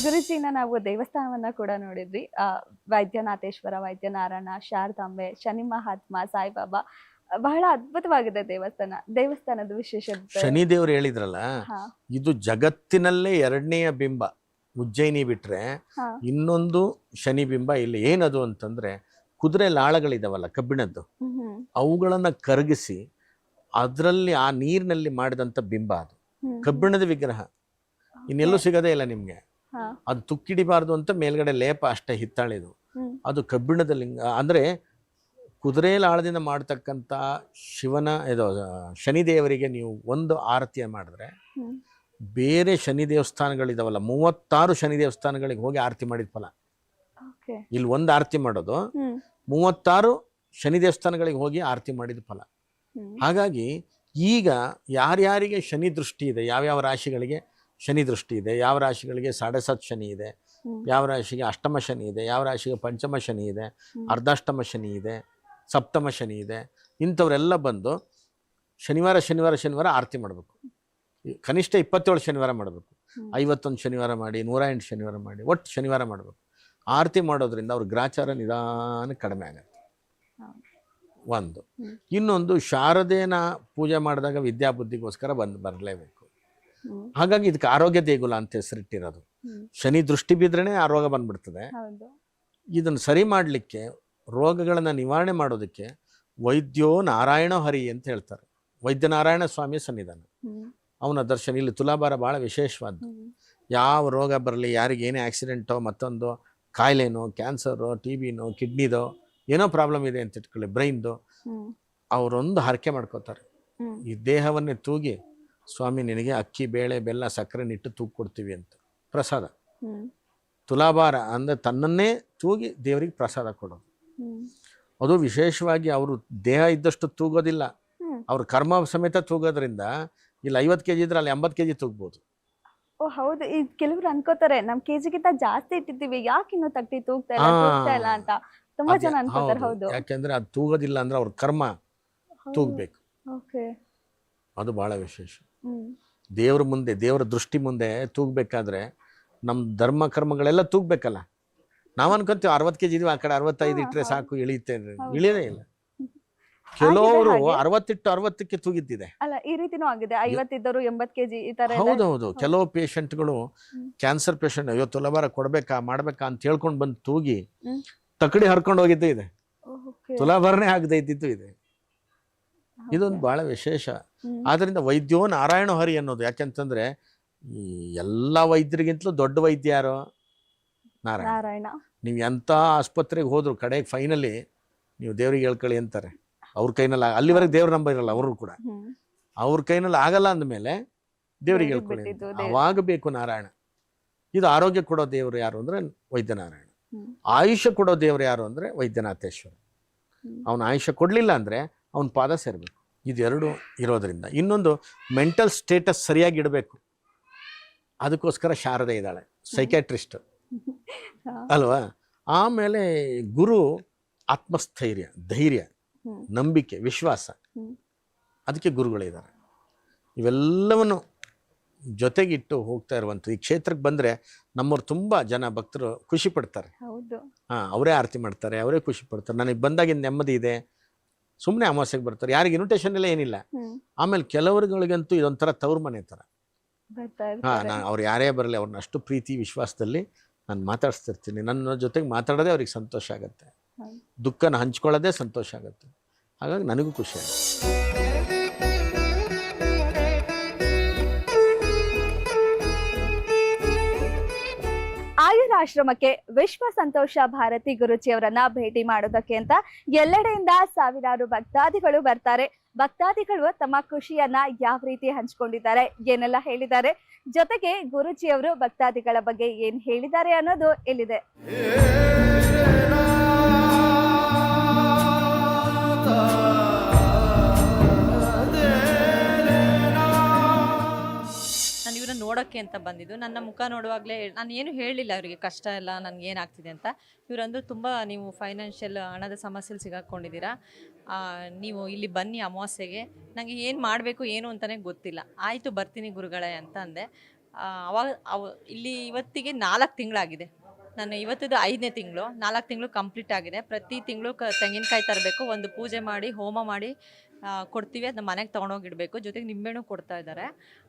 ಗುರುಜಿನ ನಾವು ದೇವಸ್ಥಾನವನ್ನ ಕೂಡ ನೋಡಿದ್ವಿ. ಆ ವೈದ್ಯನಾಥೇಶ್ವರ ವೈದ್ಯನಾರಾಯಣ ಶಾರದಾಂಬೆ ಶನಿ ಮಹಾತ್ಮ ಸಾಯಿಬಾಬಾ ಬಹಳ ಅದ್ಭುತವಾಗಿದೆ ದೇವಸ್ಥಾನ ದೇವಸ್ಥಾನದ ವಿಶೇಷತೆ. ಶನಿದೇವ್ರು ಹೇಳಿದ್ರಲ್ಲ ಹಾ. ಇದು ಜಗತ್ತಿನಲ್ಲೇ ಎರಡನೆಯ ಬಿಂಬ. ಉಜ್ಜಯಿನಿ ಬಿಟ್ರೆ ಹಾ. ಇನ್ನೊಂದು ಶನಿ ಬಿಂಬ ಇಲ್ಲಿ. ಏನದು ಅಂತಂದ್ರೆ ಕುದುರೆ ಲಾಳಗಳಿದಾವಲ್ಲ ಕಬ್ಬಿಣದ್ದು? ಅವುಗಳನ್ನ ಹ್ಮ್. ಅವುಗಳನ್ನು ಕರಗಿಸಿ ಅದರಲ್ಲಿ ಆ ನೀರಿನಲ್ಲಿ ಮಾಡಿದಂಥ ಬಿಂಬ ಅದು. ಕಬ್ಬಿಣದ ವಿಗ್ರಹ. ಇನ್ನೆಲ್ಲೂ ಸಿಗೋದೇ ಇಲ್ಲ ನಿಮಗೆ. ಅದು ತುಕ್ಕಿಡಿಬಾರದು ಅಂತ ಮೇಲ್ಗಡೆ ಲೇಪ ಅಷ್ಟೇ ಹಿತ್ತಾಳೆದು. ಅದು ಕಬ್ಬಿಣದ ಲಿಂಗ ಅಂದ್ರೆ ಕುದುರೆ ಲಾಳದಿಂದ ಮಾಡ್ತಕ್ಕಂಥ ಶಿವನ ಇದು ಶನಿದೇವರಿಗೆ ನೀವು ಒಂದು ಆರತಿಯ ಮಾಡಿದ್ರೆ ಬೇರೆ ಶನಿ ದೇವಸ್ಥಾನಗಳಿದಾವಲ್ಲ ಮೂವತ್ತಾರು ಶನಿ ದೇವಸ್ಥಾನಗಳಿಗೆ ಹೋಗಿ ಆರತಿ ಮಾಡಿದ ಫಲ. ಇಲ್ಲಿ ಒಂದು ಆರತಿ ಮಾಡೋದು ಮೂವತ್ತಾರು ಶನಿ ದೇವಸ್ಥಾನಗಳಿಗೆ ಹೋಗಿ ಆರತಿ ಮಾಡಿದ ಫಲ. ಹಾಗಾಗಿ ಈಗ ಯಾರ್ಯಾರಿಗೆ ಶನಿ ದೃಷ್ಟಿ ಇದೆ ಯಾವ್ಯಾವ ರಾಶಿಗಳಿಗೆ ಶನಿ ದೃಷ್ಟಿ ಇದೆ ಯಾವ ರಾಶಿಗಳಿಗೆ ಸಾಡೆ ಸತ್ ಶನಿ ಇದೆ ಯಾವ ರಾಶಿಗೆ ಅಷ್ಟಮ ಶನಿ ಇದೆ ಯಾವ ರಾಶಿಗೆ ಪಂಚಮ ಶನಿ ಇದೆ. ಅರ್ಧಾಷ್ಟಮ ಶನಿ ಇದೆ ಸಪ್ತಮ ಶನಿ ಇದೆ ಇಂಥವರೆಲ್ಲ ಬಂದು ಶನಿವಾರ ಶನಿವಾರ ಶನಿವಾರ ಆರತಿ ಮಾಡಬೇಕು ಕನಿಷ್ಠ ಇಪ್ಪತ್ತೇಳು ಶನಿವಾರ ಮಾಡಬೇಕು. ಐವತ್ತೊಂದು ಶನಿವಾರ ಮಾಡಿ ನೂರ ಎಂಟು ಶನಿವಾರ ಮಾಡಿ ಒಟ್ಟು ಶನಿವಾರ ಮಾಡಬೇಕು ಆರತಿ ಮಾಡೋದ್ರಿಂದ ಅವ್ರ ಗ್ರಾಚಾರ ನಿಧಾನ ಕಡಿಮೆ ಆಗುತ್ತೆ. ಒಂದು. ಇನ್ನೊಂದು ಶಾರದೇನ ಪೂಜೆ ಮಾಡಿದಾಗ ವಿದ್ಯಾಬುದ್ಧಿಗೋಸ್ಕರ ಬಂದು ಬರಲೇಬೇಕು. ಹಾಗಾಗಿ ಇದಕ್ಕೆ ಆರೋಗ್ಯ ದೇಗುಲ ಅಂತ ಹೆಸರಿಟ್ಟಿರೋದು. ಶನಿ ದೃಷ್ಟಿ ಬಿದ್ರೇ ಆ ರೋಗ ಬಂದ್ಬಿಡ್ತದೆ. ಇದನ್ನು ಸರಿ ಮಾಡಲಿಕ್ಕೆ ರೋಗಗಳನ್ನು ನಿವಾರಣೆ ಮಾಡೋದಕ್ಕೆ ವೈದ್ಯೋ ನಾರಾಯಣ ಹರಿ ಅಂತ ಹೇಳ್ತಾರೆ. ವೈದ್ಯನಾರಾಯಣ ಸ್ವಾಮಿ ಸನ್ನಿಧಾನ. ಅವನ ದರ್ಶನ ಇಲ್ಲಿ ತುಲಾಭಾರ ಭಾಳ ವಿಶೇಷವಾದ್ದು. ಯಾವ ರೋಗ ಬರಲಿ ಯಾರಿಗೇನೇ ಆಕ್ಸಿಡೆಂಟೋ ಮತ್ತೊಂದು ಕಾಯಿಲೆನೋ ಕ್ಯಾನ್ಸರೋ ಟಿ ಬಿನೋ ಕಿಡ್ನಿದೋ ಏನೋ ಪ್ರಾಬ್ಲಮ್ ಇದೆ ಅಂತ ಇಟ್ಕೊಳ್ಳಿ ಬ್ರೈನ್ದು. ಅವರೊಂದು ಹರಕೆ ಮಾಡ್ಕೋತಾರೆ. ಈ ದೇಹವನ್ನೇ ತೂಗಿ ಸ್ವಾಮಿ ನಿನಗೆ ಅಕ್ಕಿ ಬೇಳೆ ಬೆಲ್ಲ ಸಕ್ಕರೆ ನಿಟ್ಟು ತೂಗಿ ಕೊಡ್ತೀವಿ ಅಂತ. ಪ್ರಸಾದ. ತುಲಾಭಾರ ಅಂದರೆ ತನ್ನನ್ನೇ ತೂಗಿ ದೇವರಿಗೆ ಪ್ರಸಾದ ಕೊಡೋದು. ಅದು ವಿಶೇಷವಾಗಿ ಅವರು ದೇಹ ಇದ್ದಷ್ಟು ತೂಗೋದಿಲ್ಲ. ಅವ್ರ ಕರ್ಮ ಸಮೇತ ತೂಗೋದ್ರಿಂದ ಇಲ್ಲಿ ಐವತ್ತು ಕೆ ಜಿ ಇದ್ರೆ ಅಲ್ಲಿ ಎಂಬತ್ತು ಕೆ ಜಿ ತೂಗ್ಬೋದು. ಓ ಹೌದು. ಈ ಕೆಲವರು ಅನ್ಕೋತಾರೆ ನಮ್ ಕೆಜಿಗಿಂತ ಜಾಸ್ತಿ ಇಟ್ಟಿದ್ದೀವಿ ಯಾಕೆ ಇನ್ನೂ ತಟ್ಟಿ ತೂಗ್ತಾ ಇಲ್ಲ ತೂಗ್ತಾ ಇಲ್ಲ ಅಂತ? ತುಂಬಾ ಜನ ಅನ್ಕೋತಾರೆ ಹೌದು. ಹೌದು. ಯಾಕೆಂದ್ರೆ ಅದು ತೂಗೋದಿಲ್ಲ ಅಂದ್ರೆ ಅವ್ರ ಕರ್ಮ ತೂಗ್ಬೇಕು. ಓಕೆ. ಅದು ಬಹಳ ವಿಶೇಷ. ದೇವ್ರ ಮುಂದೆ ದೇವರ ದೃಷ್ಟಿ ಮುಂದೆ ತೂಗ್ಬೇಕಾದ್ರೆ ನಮ್ಮ ಧರ್ಮ ಕರ್ಮಗಳೆಲ್ಲ ತೂಗ್ಬೇಕಲ್ಲ. ನಾವು ಅನ್ಕೊಂತೀವಿ ಅರವತ್ತು ಕೆ ಜಿ ಇದೀವಿ ಆ ಕಡೆ ಅರವತ್ತೈದು ಇಟ್ಟರೆ ಸಾಕು ಇಳಿಯುತ್ತೆ ಇಳಿಯೇ ಇಳಿಯೋದೇ ಇಲ್ಲ. ಕೆಲವರು. ಅರವತ್ತಿಟ್ಟು ಅರವತ್ತಕ್ಕೆ ತೂಗಿದ್ದಿದೆ. ಅಲ್ಲ ಈ ರೀತಿನೂ ಆಗಿದೆ. ಕೆಜಿ ಈ ತರ ಹೌದು ಹೌದೌದು ಕೆಲವು ಪೇಷಂಟ್ಗಳು. ಕ್ಯಾನ್ಸರ್ ಪೇಷಂಟ್ ಅಯ್ಯೋ ತುಲಭಾರ ಕೊಡ್ಬೇಕಾ ಮಾಡ್ಬೇಕಾ ಅಂತ ಹೇಳ್ಕೊಂಡು ಬಂದು ತೂಗಿ. ತಕಡಿ ಹರ್ಕೊಂಡು ಹೋಗಿದ್ದು ಇದೆ. ತುಲಾಭರಣೆ ಆಗದೈತಿತ್ತು ಇದೆ. ಇದೊಂದು ಬಹಳ ವಿಶೇಷ. ಆದ್ರಿಂದ ವೈದ್ಯೋ ನಾರಾಯಣ ಹರಿ ಅನ್ನೋದು ಯಾಕೆಂತಂದ್ರೆ ಈ ಎಲ್ಲ ವೈದ್ಯರಿಗಿಂತಲೂ ದೊಡ್ಡ ವೈದ್ಯ ಯಾರು? ನಾರಾಯಣ. ನೀವು ಎಂಥ ಆಸ್ಪತ್ರೆಗೆ ಹೋದ್ರು ಕಡೆಗೆ ಫೈನಲಿ ನೀವು ದೇವ್ರಿಗೆ ಹೇಳ್ಕೊಳ್ಳಿ ಅಂತಾರೆ. ಅವ್ರ ಕೈನಲ್ಲಿ ಅಲ್ಲಿವರೆಗೆ ದೇವ್ರ ನಂಬರ್ ಇರಲ್ಲ ಅವರು ಕೂಡ. ಅವ್ರ ಕೈನಲ್ಲಿ ಆಗಲ್ಲ ಅಂದಮೇಲೆ ದೇವ್ರಿಗೆ ದೇವ್ರಿಗೆ ಹೇಳ್ಕೊಳ್ಳಿ ಅಂತ. ಅವಾಗ ಬೇಕು ನಾರಾಯಣ. ಇದು ಆರೋಗ್ಯ ಕೊಡೋ ದೇವರು ಯಾರು ಅಂದ್ರೆ ವೈದ್ಯನಾರಾಯಣ ಹ್ಮ್. ಆಯುಷ್ಯ ಕೊಡೋ ದೇವರು ಯಾರು ಅಂದ್ರೆ ವೈದ್ಯನಾಥೇಶ್ವರ. ಅವನು ಆಯುಷ್ಯ ಕೊಡಲಿಲ್ಲ ಅಂದ್ರೆ ಅವನ ಪಾದ ಸೇರಬೇಕು. ಇದೆರಡು ಇರೋದ್ರಿಂದ. ಇನ್ನೊಂದು ಮೆಂಟಲ್ ಸ್ಟೇಟಸ್ ಸರಿಯಾಗಿ ಇಡಬೇಕು. ಅದಕ್ಕೋಸ್ಕರ ಶಾರದೆ ಇದ್ದಾಳೆ ಸೈಕ್ಯಾಟ್ರಿಸ್ಟ್. ಅಲ್ವಾ? ಆಮೇಲೆ ಗುರು ಆತ್ಮಸ್ಥೈರ್ಯ ಧೈರ್ಯ ನಂಬಿಕೆ ವಿಶ್ವಾಸ. ಅದಕ್ಕೆ ಗುರುಗಳಿದ್ದಾರೆ. ಇವೆಲ್ಲವನ್ನು ಜೊತೆಗಿಟ್ಟು ಹೋಗ್ತಾ ಇರುವಂಥದ್ದು. ಈ ಕ್ಷೇತ್ರಕ್ಕೆ ಬಂದರೆ ನಮ್ಮವ್ರು ತುಂಬ ಜನ ಭಕ್ತರು ಖುಷಿ ಪಡ್ತಾರೆ. ಹೌದು. ಹಾಂ ಅವರೇ ಆರತಿ ಮಾಡ್ತಾರೆ ಅವರೇ ಖುಷಿ ಪಡ್ತಾರೆ. ನನಗೆ ಬಂದಾಗಿನ ನೆಮ್ಮದಿ ಇದೆ. ಸುಮ್ಮನೆ ಅಮಾವಾಸ್ಯೆಗೆ ಬರ್ತಾರೆ. ಯಾರಿಗೆ ಇನ್ವಿಟೇಷನ್ ಎಲ್ಲ ಏನಿಲ್ಲ. ಆಮೇಲೆ ಕೆಲವರುಗಳಿಗಂತೂ ಇದೊಂಥರ ತವ್ರ ಮನೆ ಥರ. ಹಾ ನಾನು ಅವ್ರು ಯಾರೇ ಬರಲಿ ಅವ್ರನ್ನ ಅಷ್ಟು ಪ್ರೀತಿ ವಿಶ್ವಾಸದಲ್ಲಿ ನಾನು ಮಾತಾಡಿಸ್ತಿರ್ತೀನಿ. ನನ್ನ ಜೊತೆಗೆ ಮಾತಾಡೋದೇ ಅವ್ರಿಗೆ ಸಂತೋಷ ಆಗುತ್ತೆ. ದುಃಖನ ಹಂಚ್ಕೊಳ್ಳೋದೇ ಸಂತೋಷ ಆಗುತ್ತೆ. ಹಾಗಾಗಿ ನನಗೂ ಖುಷಿ ಆಗುತ್ತೆ. ಆಶ್ರಮಕ್ಕೆ ವಿಶ್ವ ಸಂತೋಷ ಭಾರತಿ ಗುರುಜಿಯವರನ್ನ ಭೇಟಿ ಮಾಡೋದಕ್ಕೆ ಅಂತ ಎಲ್ಲೆಡೆಯಿಂದ ಸಾವಿರಾರು ಭಕ್ತಾದಿಗಳು ಬರ್ತಾರೆ. ಭಕ್ತಾದಿಗಳು ತಮ್ಮ ಖುಷಿಯನ್ನ ಯಾವ ರೀತಿ ಹಂಚ್ಕೊಂಡಿದ್ದಾರೆ, ಏನೆಲ್ಲ ಹೇಳಿದ್ದಾರೆ, ಜೊತೆಗೆ ಗುರುಜಿಯವರು ಭಕ್ತಾದಿಗಳ ಬಗ್ಗೆ ಏನ್ ಹೇಳಿದ್ದಾರೆ ಅನ್ನೋದು ಇಲ್ಲಿದೆ. ನೋಡೋಕ್ಕೆ ಅಂತ ಬಂದಿದ್ದು. ನನ್ನ ಮುಖ ನೋಡುವಾಗಲೇ ನಾನು ಏನು ಹೇಳಲಿಲ್ಲ ಅವರಿಗೆ ಕಷ್ಟ ಎಲ್ಲ ನನಗೆ ಏನಾಗ್ತಿದೆ ಅಂತ. ಇವರಂದು ತುಂಬ ನೀವು ಫೈನಾನ್ಷಿಯಲ್ ಹಣದ ಸಮಸ್ಯೆಲಿ ಸಿಗಾಕೊಂಡಿದ್ದೀರಾ. ಆ, ನೀವು ಇಲ್ಲಿ ಬನ್ನಿ ಅಮಾವಾಸ್ಯೆಗೆ. ನನಗೆ ಏನು ಮಾಡಬೇಕು ಏನು ಅಂತಲೇ ಗೊತ್ತಿಲ್ಲ. ಆಯಿತು ಬರ್ತೀನಿ ಗುರುಗಳೇ ಅಂತ ಅಂದೆ. ಅವಾಗ ಅವ ಇಲ್ಲಿ ಇವತ್ತಿಗೆ ನಾಲ್ಕು ತಿಂಗಳಾಗಿದೆ. ನಾನು ಇವತ್ತಿದು ಐದನೇ ತಿಂಗಳು. ನಾಲ್ಕು ತಿಂಗಳು ಕಂಪ್ಲೀಟ್ ಆಗಿದೆ. ಪ್ರತಿ ತಿಂಗಳು ಕ ತೆಂಗಿನಕಾಯಿ ತರಬೇಕು. ಒಂದು ಪೂಜೆ ಮಾಡಿ ಹೋಮ ಮಾಡಿ ಕೊಡ್ತೀವಿ ಅದನ್ನ ಮನೆಗೆ ತೊಗೊಂಡೋಗಿಡ್ಬೇಕು ಜೊತೆಗೆ ನಿಂಬೆಹಣ್ಣು ಕೊಡ್ತಾ ಇದ್ದಾರೆ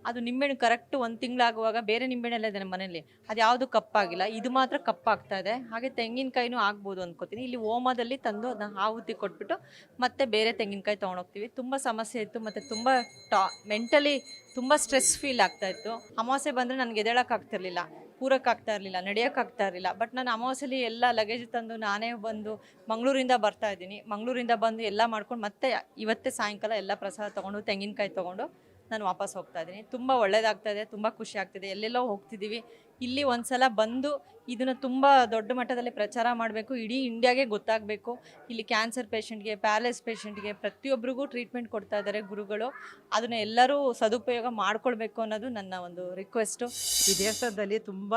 ಅದು ನಿಂಬೆಹಣ್ಣು ಕರೆಕ್ಟ್ ಒಂದು ತಿಂಗಳಾಗುವಾಗ ಬೇರೆ ನಿಂಬೆಹಣ್ಣೆಲ್ಲ ಇದೆ ನಮ್ಮ ಮನೇಲಿ ಅದು ಯಾವುದು ಕಪ್ಪಾಗಿಲ್ಲ. ಇದು ಮಾತ್ರ ಕಪ್ಪಾಗ್ತಾ ಇದೆ. ಹಾಗೆ ತೆಂಗಿನಕಾಯಿನೂ ಆಗ್ಬೋದು ಅಂದ್ಕೋತೀನಿ ಇಲ್ಲಿ ಓಮದಲ್ಲಿ ತಂದು ಅದನ್ನ ಆಹುತಿ ಕೊಟ್ಬಿಟ್ಟು ಮತ್ತೆ ಬೇರೆ ತೆಂಗಿನಕಾಯಿ ತೊಗೊಂಡೋಗ್ತೀವಿ. ತುಂಬ ಸಮಸ್ಯೆ ಇತ್ತು ಮತ್ತು ತುಂಬ ಟಾ ಮೆಂಟಲಿ ತುಂಬ ಸ್ಟ್ರೆಸ್ ಫೀಲ್ ಆಗ್ತಾ ಇತ್ತು. ಅಮಾವಾಸ್ಯೆ ಬಂದರೆ ನನಗೆ ಎದ್ದೇಳೋಕ್ಕಾಗ್ತಿರ್ಲಿಲ್ಲ ಕೂರಕ್ಕಾಗ್ತಾ ಇರಲಿಲ್ಲ, ನಡೆಯೋಕ್ಕಾಗ್ತಾ ಇರಲಿಲ್ಲ. ಬಟ್ ನಾನು ಅಮಾವಾಸ್ಯೆಲಿ ಎಲ್ಲ ಲಗೇಜ್ ತಂದು ನಾನೇ ಬಂದು ಮಂಗಳೂರಿಂದ ಬರ್ತಾ ಇದ್ದೀನಿ. ಮಂಗಳೂರಿಂದ ಬಂದು ಎಲ್ಲ ಮಾಡ್ಕೊಂಡು ಮತ್ತೆ ಇವತ್ತೇ ಸಾಯಂಕಾಲ ಎಲ್ಲ ಪ್ರಸಾದ ತೊಗೊಂಡು, ತೆಂಗಿನಕಾಯಿ ತೊಗೊಂಡು ನಾನು ವಾಪಸ್ ಹೋಗ್ತಾ ಇದ್ದೀನಿ. ತುಂಬ ಒಳ್ಳೇದಾಗ್ತಾ ಇದೆ, ತುಂಬ ಖುಷಿ ಆಗ್ತಿದೆ. ಎಲ್ಲೆಲ್ಲೋ ಹೋಗ್ತಿದ್ದೀವಿ. ಇಲ್ಲಿ ಒಂದ್ಸಲ ಬಂದು ಇದನ್ನು ತುಂಬ ದೊಡ್ಡ ಮಟ್ಟದಲ್ಲಿ ಪ್ರಚಾರ ಮಾಡಬೇಕು. ಇಡೀ ಇಂಡಿಯಾಗೆ ಗೊತ್ತಾಗಬೇಕು. ಇಲ್ಲಿ ಕ್ಯಾನ್ಸರ್ ಪೇಷಂಟ್ಗೆ ಪ್ಯಾಲೇಸ್ ಪೇಷಂಟ್ಗೆ ಪ್ರತಿಯೊಬ್ಬರಿಗೂ ಟ್ರೀಟ್ಮೆಂಟ್ ಕೊಡ್ತಾ ಇದ್ದಾರೆ ಗುರುಗಳು. ಅದನ್ನು ಎಲ್ಲರೂ ಸದುಪಯೋಗ ಮಾಡ್ಕೊಳ್ಬೇಕು ಅನ್ನೋದು ನನ್ನ ಒಂದು ರಿಕ್ವೆಸ್ಟು ಈ ದೇವಸ್ಥಾನದಲ್ಲಿ ತುಂಬ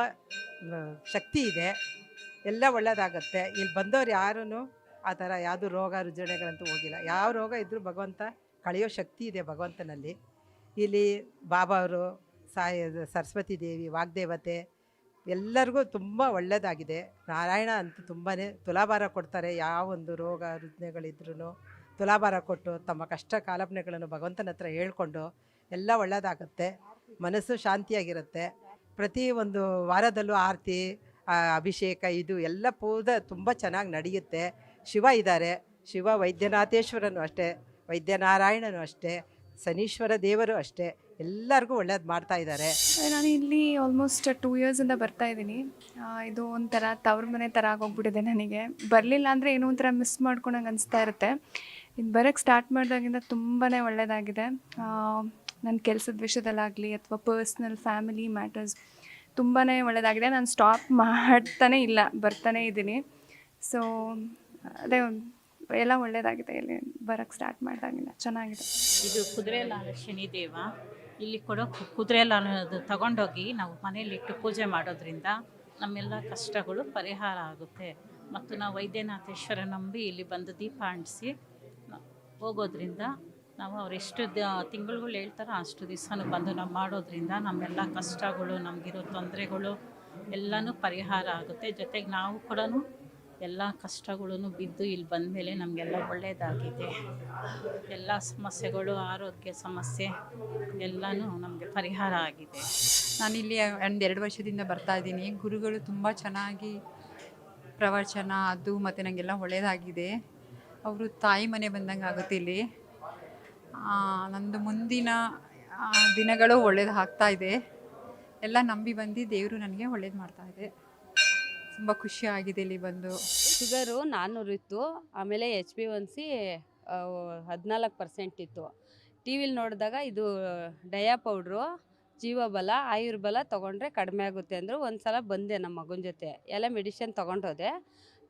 ಶಕ್ತಿ ಇದೆ. ಎಲ್ಲ ಒಳ್ಳೆಯದಾಗತ್ತೆ ಇಲ್ಲಿ ಬಂದವ್ರು ಯಾರೂ ಆ ಥರ ಯಾವುದು ರೋಗ ರುಜಿನಗಳಂತೂ ಹೋಗಿಲ್ಲ. ಯಾವ ರೋಗ ಇದ್ದರೂ ಭಗವಂತ ಕಳೆಯೋ ಶಕ್ತಿ ಇದೆ ಭಗವಂತನಲ್ಲಿ. ಇಲ್ಲಿ ಬಾಬಾ ಅವರು ಸಾಯ, ಸರಸ್ವತಿ ದೇವಿ, ವಾಗ್ದೇವತೆ ಎಲ್ಲರಿಗೂ ತುಂಬ ಒಳ್ಳೆಯದಾಗಿದೆ ನಾರಾಯಣ ಅಂತೂ ತುಂಬಾ ತುಲಾಭಾರ ಕೊಡ್ತಾರೆ. ಯಾವ ಒಂದು ರೋಗ ರುಜಿನಗಳಿದ್ರೂ ತುಲಾಭಾರ ಕೊಟ್ಟು ತಮ್ಮ ಕಷ್ಟ ಕಾಲಪನೆಗಳನ್ನು ಭಗವಂತನ ಹತ್ರ ಹೇಳ್ಕೊಂಡು ಎಲ್ಲ ಒಳ್ಳೆಯದಾಗುತ್ತೆ ಮನಸ್ಸು ಶಾಂತಿಯಾಗಿರುತ್ತೆ. ಪ್ರತಿ ಒಂದು ವಾರದಲ್ಲೂ ಆರತಿ ಅಭಿಷೇಕ ಇದು ಎಲ್ಲ ಪೂಜೆ ತುಂಬ ಚೆನ್ನಾಗಿ ನಡೆಯುತ್ತೆ. ಶಿವ ಇದ್ದಾರೆ. ಶಿವ ವೈದ್ಯನಾಥೇಶ್ವರನು ಅಷ್ಟೇ, ವೈದ್ಯನಾರಾಯಣನು ಅಷ್ಟೇ. ಶನೀಶ್ವರ ದೇವರು ಅಷ್ಟೇ. ಎಲ್ಲರಿಗೂ ಒಳ್ಳೇದು ಮಾಡ್ತಾ ಇದ್ದಾರೆ ನಾನು ಇಲ್ಲಿ ಆಲ್ಮೋಸ್ಟ್ ಟೂ ಇಯರ್ಸಿಂದ ಬರ್ತಾ ಇದ್ದೀನಿ. ಇದು ಒಂಥರ ತವ್ರ ಮನೆ ಥರ ಆಗೋಗ್ಬಿಟ್ಟಿದೆ ನನಗೆ. ಬರಲಿಲ್ಲ ಅಂದರೆ ಏನೋ ಒಂಥರ ಮಿಸ್ ಮಾಡ್ಕೊಂಡಂಗೆ ಅನಿಸ್ತಾ ಇರುತ್ತೆ. ಇದು ಬರೋಕ್ಕೆ ಸ್ಟಾರ್ಟ್ ಮಾಡಿದಾಗಿಂದ ತುಂಬಾ ಒಳ್ಳೆಯದಾಗಿದೆ ನನ್ನ ಕೆಲಸದ ವಿಷಯದಲ್ಲಾಗಲಿ ಅಥವಾ ಪರ್ಸ್ನಲ್ ಫ್ಯಾಮಿಲಿ ಮ್ಯಾಟರ್ಸ್ ತುಂಬಾ ಒಳ್ಳೆಯದಾಗಿದೆ ನಾನು ಸ್ಟಾಪ್ ಮಾಡ್ತಾನೇ ಇಲ್ಲ, ಬರ್ತಾನೇ ಇದ್ದೀನಿ. ಸೊ ಅದೇ ಎಲ್ಲ ಒಳ್ಳೆಯದಾಗಿದೆ ಇಲ್ಲಿ ಬರಕ್ಕೆ ಸ್ಟಾರ್ಟ್ ಮಾಡಿದಾಗಿಂದ. ಚೆನ್ನಾಗಿದೆ. ಇದು ಕುದುರೆಲಾಲ ಶನಿದೇವ. ಇಲ್ಲಿ ಕೊಡೋ ಕು- ಕುದುರೆಲಾಲದು ತಗೊಂಡೋಗಿ ನಾವು ಮನೆಯಲ್ಲಿಟ್ಟು ಪೂಜೆ ಮಾಡೋದ್ರಿಂದ ನಮ್ಮೆಲ್ಲ ಕಷ್ಟಗಳು ಪರಿಹಾರ ಆಗುತ್ತೆ. ಮತ್ತು ನಾವು ವೈದ್ಯನಾಥೇಶ್ವರ ನಂಬಿ ಇಲ್ಲಿ ಬಂದು ದೀಪ ಅಂಟಿಸಿ ಹೋಗೋದ್ರಿಂದ ನಾವು ಅವರೆಷ್ಟು ತಿಂಗಳುಗಳು ಹೇಳ್ತಾರೋ ಅಷ್ಟು ದಿವಸನೂ ಬಂದು ನಾವು ಮಾಡೋದ್ರಿಂದ ನಮ್ಮೆಲ್ಲ ಕಷ್ಟಗಳು, ನಮಗಿರೋ ತೊಂದರೆಗಳು ಎಲ್ಲನೂ ಪರಿಹಾರ ಆಗುತ್ತೆ. ಜೊತೆಗೆ ನಾವು ಕೂಡ ಎಲ್ಲ ಕಷ್ಟಗಳೂ ಬಿದ್ದು ಇಲ್ಲಿ ಬಂದ ಮೇಲೆ ನಮಗೆಲ್ಲ ಒಳ್ಳೆಯದಾಗಿದೆ ಎಲ್ಲ ಸಮಸ್ಯೆಗಳು, ಆರೋಗ್ಯ ಸಮಸ್ಯೆ ಎಲ್ಲನೂ ನಮಗೆ ಪರಿಹಾರ ಆಗಿದೆ. ನಾನಿಲ್ಲಿ ಒಂದು ಎರಡು ವರ್ಷದಿಂದ ಬರ್ತಾ ಇದ್ದೀನಿ. ಗುರುಗಳು ತುಂಬ ಚೆನ್ನಾಗಿ ಪ್ರವಚನ, ಅದು ಮತ್ತು ನನಗೆಲ್ಲ ಒಳ್ಳೆಯದಾಗಿದೆ ಅವರು ತಾಯಿ ಮನೆ ಬಂದಂಗೆ ಆಗುತ್ತೆ ಇಲ್ಲಿ. ನಂದು ಮುಂದಿನ ದಿನಗಳು ಒಳ್ಳೇದು ಆಗ್ತಾ ಇದೆ. ಎಲ್ಲ ನಂಬಿ ಬಂದು ದೇವರು ನನಗೆ ಒಳ್ಳೇದು ಮಾಡ್ತಾ ಇದೆ. ತುಂಬ ಖುಷಿ ಆಗಿದೆ ಇಲ್ಲಿ ಬಂದು. ಶುಗರು ನಾನ್ನೂರು ಇತ್ತು. ಆಮೇಲೆ ಎಚ್ ಬಿ ಒನ್ ಸಿ ಹದಿನಾಲ್ಕು ಪರ್ಸೆಂಟ್ ಇತ್ತು. ಟಿ ವಿಲಿ ನೋಡಿದಾಗ ಇದು, ಡಯಾ ಪೌಡ್ರು, ಜೀವಬಲ, ಆಯುರ್ಬಲ ತೊಗೊಂಡ್ರೆ ಕಡಿಮೆ ಆಗುತ್ತೆ ಅಂದರು ಒಂದು ಸಲ ಬಂದೆ ನಮ್ಮ ಮಗನ ಜೊತೆ. ಎಲ್ಲ ಮೆಡಿಷನ್ ತೊಗೊಂಡೋದೆ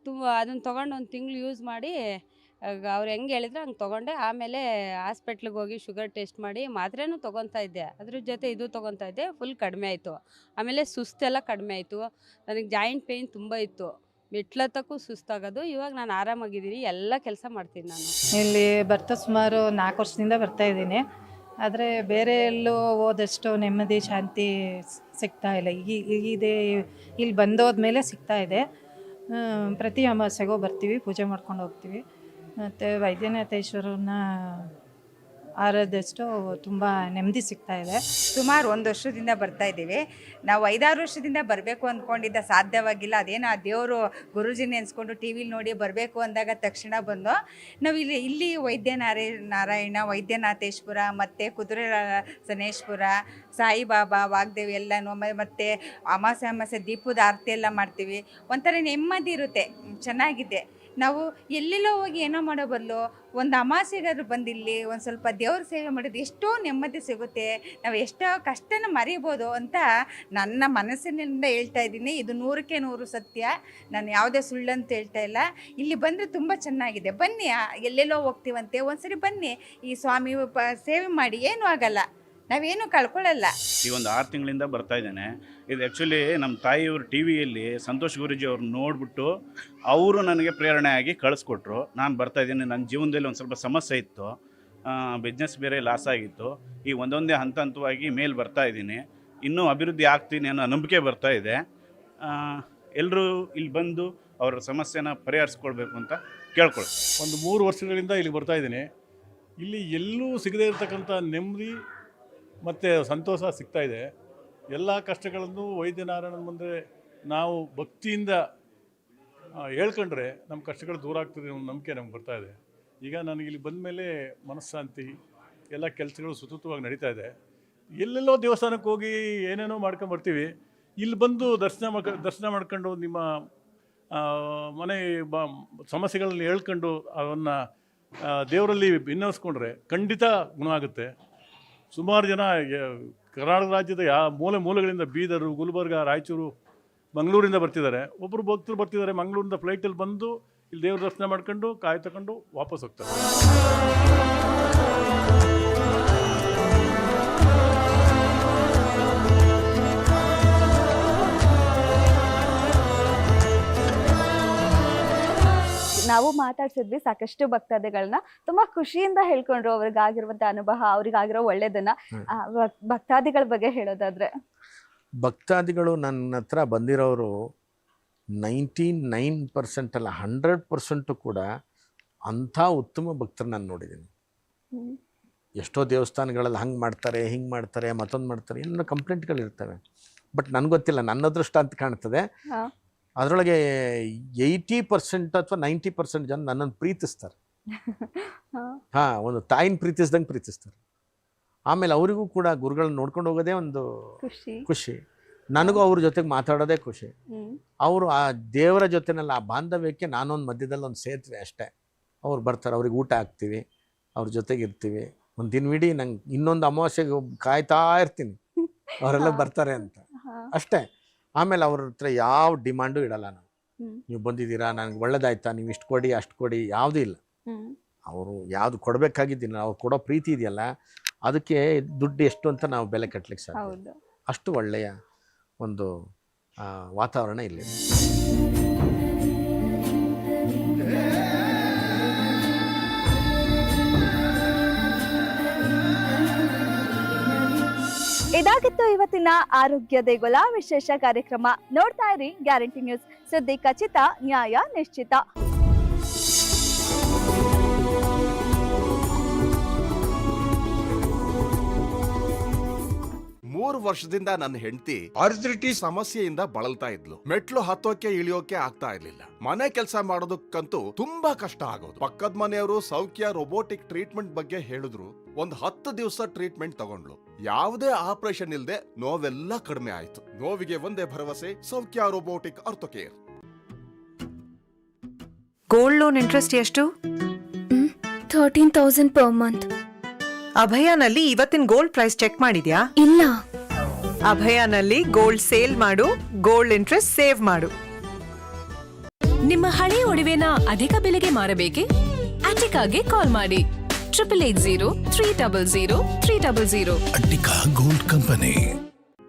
ತುಂಬ ಅದನ್ನು ತೊಗೊಂಡು ಒಂದು ತಿಂಗಳು ಯೂಸ್ ಮಾಡಿ ಅವ್ರು ಹೆಂಗೆ ಹೇಳಿದ್ರು ಹಂಗೆ ತೊಗೊಂಡೆ. ಆಮೇಲೆ ಹಾಸ್ಪಿಟ್ಲಿಗೆ ಹೋಗಿ ಶುಗರ್ ಟೆಸ್ಟ್ ಮಾಡಿ ಮಾತ್ರೆನೂ ತೊಗೊತಾ ಇದ್ದೆ. ಅದ್ರ ಜೊತೆ ಇದು ತೊಗೊತಾ ಇದ್ದೆ. ಫುಲ್ ಕಡಿಮೆ ಆಯಿತು. ಆಮೇಲೆ ಸುಸ್ತೆಲ್ಲ ಕಡಿಮೆ ಆಯಿತು. ನನಗೆ ಜಾಯಿಂಟ್ ಪೇಯ್ನ್ ತುಂಬ ಇತ್ತು. ಮೆಟ್ಲತ್ತಕ್ಕೂ ಸುಸ್ತಾಗೋದು. ಇವಾಗ ನಾನು ಆರಾಮಾಗಿದ್ದೀನಿ. ಎಲ್ಲ ಕೆಲಸ ಮಾಡ್ತೀನಿ ನಾನು. ಇಲ್ಲಿ ಬರ್ತಾ ಸುಮಾರು ನಾಲ್ಕು ವರ್ಷದಿಂದ ಬರ್ತಾ ಇದ್ದೀನಿ. ಆದರೆ ಬೇರೆ ಎಲ್ಲೂ ಹೋದಷ್ಟು ನೆಮ್ಮದಿ, ಶಾಂತಿ ಸಿಗ್ತಾ ಇಲ್ಲ. ಈ ಇದೇ ಇಲ್ಲಿ ಬಂದೋದ್ಮೇಲೆ ಸಿಗ್ತಾ ಇದೆ. ಪ್ರತಿ ಅಮಾವಾಸ್ಯೆಗೂ ಬರ್ತೀವಿ. ಪೂಜೆ ಮಾಡ್ಕೊಂಡು ಹೋಗ್ತೀವಿ. ಮತ್ತು ವೈದ್ಯನಾಥೇಶ್ವರನ ಆರದಷ್ಟು ತುಂಬ ನೆಮ್ಮದಿ ಸಿಗ್ತಾ ಇದೆ. ಸುಮಾರು ಒಂದು ವರ್ಷದಿಂದ ಬರ್ತಾ ಇದ್ದೀವಿ. ನಾವು ಐದಾರು ವರ್ಷದಿಂದ ಬರಬೇಕು ಅಂದ್ಕೊಂಡಿದ್ದ ಸಾಧ್ಯವಾಗಿಲ್ಲ. ಅದೇನೋ ಆ ದೇವರು ಗುರುಜಿ ನೆನೆಸ್ಕೊಂಡು ಟಿ ವಿಲಿ ನೋಡಿ ಬರಬೇಕು ಅಂದಾಗ ತಕ್ಷಣ ಬಂದು ನಾವು ಇಲ್ಲಿ ಇಲ್ಲಿ ವೈದ್ಯ ನಾರೇ ನಾರಾಯಣ, ವೈದ್ಯನಾಥೇಶ್ವರ, ಮತ್ತು ಕುದುರೆ ಸನೇಶ್ವರ, ಸಾಯಿಬಾಬಾ, ವಾಗ್ದೇವಿ ಎಲ್ಲನೂ ಮತ್ತು ಅಮಾಸೆ ಅಮಾಸೆ ದೀಪದ ಆರತಿ ಎಲ್ಲ ಮಾಡ್ತೀವಿ. ಒಂಥರ ನೆಮ್ಮದಿ ಇರುತ್ತೆ. ಚೆನ್ನಾಗಿದೆ. ನಾವು ಎಲ್ಲೆಲ್ಲೋ ಹೋಗಿ ಏನೋ ಮಾಡೋ ಬದಲು ಒಂದು ಅಮಾಸೆಗಾದ್ರು ಬಂದಿಲ್ಲಿ, ಒಂದು ಸ್ವಲ್ಪ ದೇವ್ರ ಸೇವೆ ಮಾಡಿದ್ರೆ ಎಷ್ಟೋ ನೆಮ್ಮದಿ ಸಿಗುತ್ತೆ. ನಾವು ಎಷ್ಟೋ ಕಷ್ಟನ ಮರಿಬೋದು ಅಂತ ನನ್ನ ಮನಸ್ಸಿನಿಂದ ಹೇಳ್ತಾ ಇದ್ದೀನಿ. ಇದು ನೂರಕ್ಕೆ ನೂರು ಸತ್ಯ. ನಾನು ಯಾವುದೇ ಸುಳ್ಳು ಅಂತ ಹೇಳ್ತಾ ಇಲ್ಲ. ಇಲ್ಲಿ ಬಂದರೆ ತುಂಬ ಚೆನ್ನಾಗಿದೆ. ಬನ್ನಿ ಎಲ್ಲೆಲ್ಲೋ ಹೋಗ್ತೀವಂತೆ. ಒಂದ್ಸರಿ ಬನ್ನಿ, ಈ ಸ್ವಾಮಿ ಸೇವೆ ಮಾಡಿ. ಏನೂ ಆಗಲ್ಲ. ನಾವೇನು ಕಳ್ಕೊಳ್ಳಲ್ಲ. ಈ ಒಂದು ಆರು ತಿಂಗಳಿಂದ ಬರ್ತಾ ಇದ್ದೇನೆ. ಇದು ಆ್ಯಕ್ಚುಲಿ ನಮ್ಮ ತಾಯಿಯವರು ಟಿ ವಿಯಲ್ಲಿ ಸಂತೋಷ್ ಗುರೂಜಿ ಅವ್ರನ್ನ ನೋಡಿಬಿಟ್ಟು ಅವರು ನನಗೆ ಪ್ರೇರಣೆ ಆಗಿ ಕಳಿಸ್ಕೊಟ್ರು. ನಾನು ಬರ್ತಾ ಇದ್ದೀನಿ. ನನ್ನ ಜೀವನದಲ್ಲಿ ಒಂದು ಸ್ವಲ್ಪ ಸಮಸ್ಯೆ ಇತ್ತು. ಬಿಸ್ನೆಸ್ ಬೇರೆ ಲಾಸ್ ಆಗಿತ್ತು. ಈ ಒಂದೊಂದೇ ಹಂತ ಹಂತವಾಗಿ ಮೇಲೆ ಬರ್ತಾ ಇದ್ದೀನಿ. ಇನ್ನೂ ಅಭಿವೃದ್ಧಿ ಆಗ್ತೀನಿ ಅನ್ನೋ ನಂಬಿಕೆ ಬರ್ತಾ ಇದೆ. ಎಲ್ಲರೂ ಇಲ್ಲಿ ಬಂದು ಅವರ ಸಮಸ್ಯೆನ ಪರಿಹರಿಸ್ಕೊಳ್ಬೇಕು ಅಂತ ಕೇಳ್ಕೊಳ್ಳಿ ಒಂದು ಮೂರು ವರ್ಷಗಳಿಂದ ಇಲ್ಲಿ ಬರ್ತಾ ಇದ್ದೀನಿ. ಇಲ್ಲಿ ಎಲ್ಲೂ ಸಿಗದೇ ಇರತಕ್ಕಂಥ ನೆಮ್ಮದಿ ಮತ್ತು ಸಂತೋಷ ಸಿಗ್ತಾ ಇದೆ. ಎಲ್ಲ ಕಷ್ಟಗಳನ್ನು ವೈದ್ಯನಾರಾಯಣ ಮುಂದೆ ನಾವು ಭಕ್ತಿಯಿಂದ ಹೇಳ್ಕೊಂಡ್ರೆ ನಮ್ಮ ಕಷ್ಟಗಳು ದೂರ ಆಗ್ತದೆ ಅನ್ನೋ ನಂಬಿಕೆ ನಮ್ಗೆ ಇದೆ. ಈಗ ನನಗೆ ಇಲ್ಲಿ ಬಂದ ಮೇಲೆ ಮನಃಶಾಂತಿ, ಎಲ್ಲ ಕೆಲಸಗಳು ಸುಸೂತ್ರವಾಗಿ ನಡೀತಾ ಇದೆ. ಎಲ್ಲೆಲ್ಲೋ ದೇವಸ್ಥಾನಕ್ಕೆ ಹೋಗಿ ಏನೇನೋ ಮಾಡ್ಕೊಂಡು ಬರ್ತೀವಿ. ಇಲ್ಲಿ ಬಂದು ದರ್ಶನ ಮಾಡ್ಕ ದರ್ಶನ ಮಾಡ್ಕೊಂಡು ನಿಮ್ಮ ಮನೆ ಬ ಸಮಸ್ಯೆಗಳಲ್ಲಿ ಹೇಳ್ಕೊಂಡು ಅವನ್ನ ದೇವರಲ್ಲಿ ಭಿನ್ನವಿಸ್ಕೊಂಡ್ರೆ ಖಂಡಿತ ಗುಣ ಆಗುತ್ತೆ ಸುಮಾರು ಜನ ಕರ್ನಾಟಕ ರಾಜ್ಯದ ಯಾ ಮೂಲೆ ಮೂಲೆಗಳಿಂದ ಬೀದರು, ಗುಲ್ಬರ್ಗ, ರಾಯಚೂರು, ಮಂಗಳೂರಿಂದ ಬರ್ತಿದ್ದಾರೆ. ಒಬ್ಬರು ಭಕ್ತರು ಬರ್ತಿದ್ದಾರೆ, ಮಂಗಳೂರಿಂದ ಫ್ಲೈಟಲ್ಲಿ ಬಂದು ಇಲ್ಲಿ ದೇವ್ರ ದರ್ಶನ ಮಾಡ್ಕೊಂಡು ಕಾಯಿ ತಗೊಂಡು ವಾಪಸ್ ಹೋಗ್ತಾರೆ. ನಾವು ಮಾತಾಡ್ಸಿದ್ವಿ ಸಾಕಷ್ಟು ಭಕ್ತಾದಿಗಳನ್ನ ತುಂಬಾ ಖುಷಿಯಿಂದ ಹೇಳ್ಕೊಂಡ್ರು ಅವ್ರಿಗಾಗಿರುವಂತ ಅನುಭವ ಅವ್ರಿಗಾಗಿರೋ ಒಳ್ಳೇದನ್ನ. ಭಕ್ತಾದಿಗಳ ಬಗ್ಗೆ ಹೇಳೋದಾದ್ರೆ ಭಕ್ತಾದಿಗಳು ನನ್ನ ಹತ್ರ ಬಂದಿರೋರು ನೈಂಟಿ ನೈನ್ ಪರ್ಸೆಂಟ್ ಅಲ್ಲ ಹಂಡ್ರೆಡ್ ಪರ್ಸೆಂಟು ಕೂಡ ಅಂಥ ಉತ್ತಮ ಭಕ್ತರು ನಾನು ನೋಡಿದ್ದೀನಿ. ಎಷ್ಟೋ ದೇವಸ್ಥಾನಗಳಲ್ಲಿ ಹಂಗೆ ಮಾಡ್ತಾರೆ ಹಿಂಗೆ ಮಾಡ್ತಾರೆ ಮತ್ತೊಂದು ಮಾಡ್ತಾರೆ ಏನೋ ಕಂಪ್ಲೇಂಟ್ಗಳಿರ್ತವೆ ಬಟ್ ನನಗೆ ಗೊತ್ತಿಲ್ಲ ನನ್ನ ಅದೃಷ್ಟ ಅಂತ ಕಾಣ್ತದೆ. ಅದರೊಳಗೆ ಏಯ್ಟಿ ಪರ್ಸೆಂಟ್ ಅಥವಾ ನೈಂಟಿ ಪರ್ಸೆಂಟ್ ಜನ ನನ್ನನ್ನು ಪ್ರೀತಿಸ್ತಾರೆ. ಹಾ. ಒಂದು ತಾಯಿನ ಪ್ರೀತಿಸ್ದಂಗೆ ಪ್ರೀತಿಸ್ತಾರೆ. ಆಮೇಲೆ ಅವರಿಗೂ ಕೂಡ ಗುರುಗಳನ್ನ ನೋಡ್ಕೊಂಡು ಹೋಗೋದೇ ಒಂದು ಖುಷಿ. ಖುಷಿ. ನನಗೂ ಅವ್ರ ಜೊತೆಗೆ ಮಾತಾಡೋದೇ ಖುಷಿ. ಅವರು ಆ ದೇವರ ಜೊತೆನಲ್ಲಿ ಆ ಬಾಂಧವ್ಯಕ್ಕೆ ನಾನೊಂದು ಮಧ್ಯದಲ್ಲಿ ಒಂದು ಸೇತುವೆ ಅಷ್ಟೇ. ಅವ್ರು ಬರ್ತಾರೆ ಅವ್ರಿಗೆ ಊಟ ಹಾಕ್ತೀವಿ ಅವ್ರ ಜೊತೆಗೆ ಇರ್ತೀವಿ. ಒಂದು ದಿನವಿಡೀ ನಂಗೆ ಇನ್ನೊಂದು ಅಮಾವಾಸ್ಯೆಗೆ ಕಾಯ್ತಾ ಇರ್ತೀನಿ. ಅವರೆಲ್ಲ ಬರ್ತಾರೆ ಅಂತ. ಅಷ್ಟೇ. ಆಮೇಲೆ ಅವ್ರ ಹತ್ರ ಯಾವ ಡಿಮಾಂಡು ಇಡಲ್ಲ ನಾನು. ನೀವು ಬಂದಿದ್ದೀರಾ ನನಗೆ ಒಳ್ಳೇದಾಯ್ತಾ ನೀವು ಇಷ್ಟು ಕೊಡಿ ಅಷ್ಟು ಕೊಡಿ ಯಾವುದೂ ಇಲ್ಲ. ಅವರು ಯಾವುದು ಕೊಡಬೇಕಾಗಿದ್ದೀನಿ ಅವ್ರು ಕೊಡೋ ಪ್ರೀತಿ ಇದೆಯಲ್ಲ ಅದಕ್ಕೆ ದುಡ್ಡು ಎಷ್ಟು ಅಂತ ನಾವು ಬೆಲೆ ಕಟ್ಟಲಿಕ್ಕೆ ಸಾಧ್ಯ ಅಷ್ಟು ಒಳ್ಳೆಯ ಒಂದು ವಾತಾವರಣ ಇಲ್ಲಿ. ಇದಾಗಿತ್ತು ಇವತ್ತಿನ ಆರೋಗ್ಯ ದೇಗುಲ ವಿಶೇಷ ಕಾರ್ಯಕ್ರಮ ನೋಡ್ತಾ ಇರಿ ಗ್ಯಾರಂಟಿ ನ್ಯೂಸ್. ಸುದ್ದಿ ಖಚಿತ ನ್ಯಾಯ ನಿಶ್ಚಿತ. ಮೂರು ವರ್ಷದಿಂದ ನನ್ನ ಹೆಂಡತಿ ಅರ್ಜಿಟಿ ಸಮಸ್ಯೆಯಿಂದ ಬಳಲ್ತಾ ಇದ್ಲು. ಮೆಟ್ಲು ಹತ್ತೋಕೆ ಇಳಿಯೋಕೆ ಆಗ್ತಾ ಇರ್ಲಿಲ್ಲ. ಮನೆ ಕೆಲಸ ಮಾಡೋದಕ್ಕಂತೂ ತುಂಬಾ ಕಷ್ಟ ಆಗೋದು. ಪಕ್ಕದ ಮನೆಯವರು ಸೌಖ್ಯ ರೋಬೋಟಿಕ್ ಟ್ರೀಟ್ಮೆಂಟ್ ಬಗ್ಗೆ ಹೇಳಿದ್ರು. ಒಂದ್ ಹತ್ತು ದಿವಸ ಟ್ರೀಟ್ಮೆಂಟ್ ತಗೊಂಡ್ಲು ಯಾವುದೇ ಆಪರೇಷನ್ ಇಲ್ಲದೆ ನೋವೆಲ್ಲ ಕಡಿಮೆ ಆಯ್ತು. ನೋವಿಗೆ ಒಂದೇ ಭರವಸೆ Soukhya robotic orthocare gold loan interest ಎಷ್ಟು? ಥರ್ಟೀನ್ ತೌಸಂಡ್ ಪರ್ ಮಂತ್ ಅಭಯಾನಲ್ಲಿ ಇವತ್ತಿನ ಗೋಲ್ಡ್ ಪ್ರೈಸ್ ಚೆಕ್ ಮಾಡಿದ್ಯಾ? ಇಲ್ಲ. ಅಭಯನಲ್ಲಿ ಗೋಲ್ಡ್ ಸೇಲ್ ಮಾಡು ಗೋಲ್ಡ್ ಇಂಟ್ರೆಸ್ಟ್ ಸೇವ್ ಮಾಡು. ನಿಮ್ಮ ಹಳೆ ಒಡವೆನ ಅಧಿಕ ಬೆಲೆಗೆ ಮಾರಬೇಕೆ? ಅಟಿಕಾಗೆ ಕಾಲ್ ಮಾಡಿ. Triple eight zero three double zero three double zero Attica gold company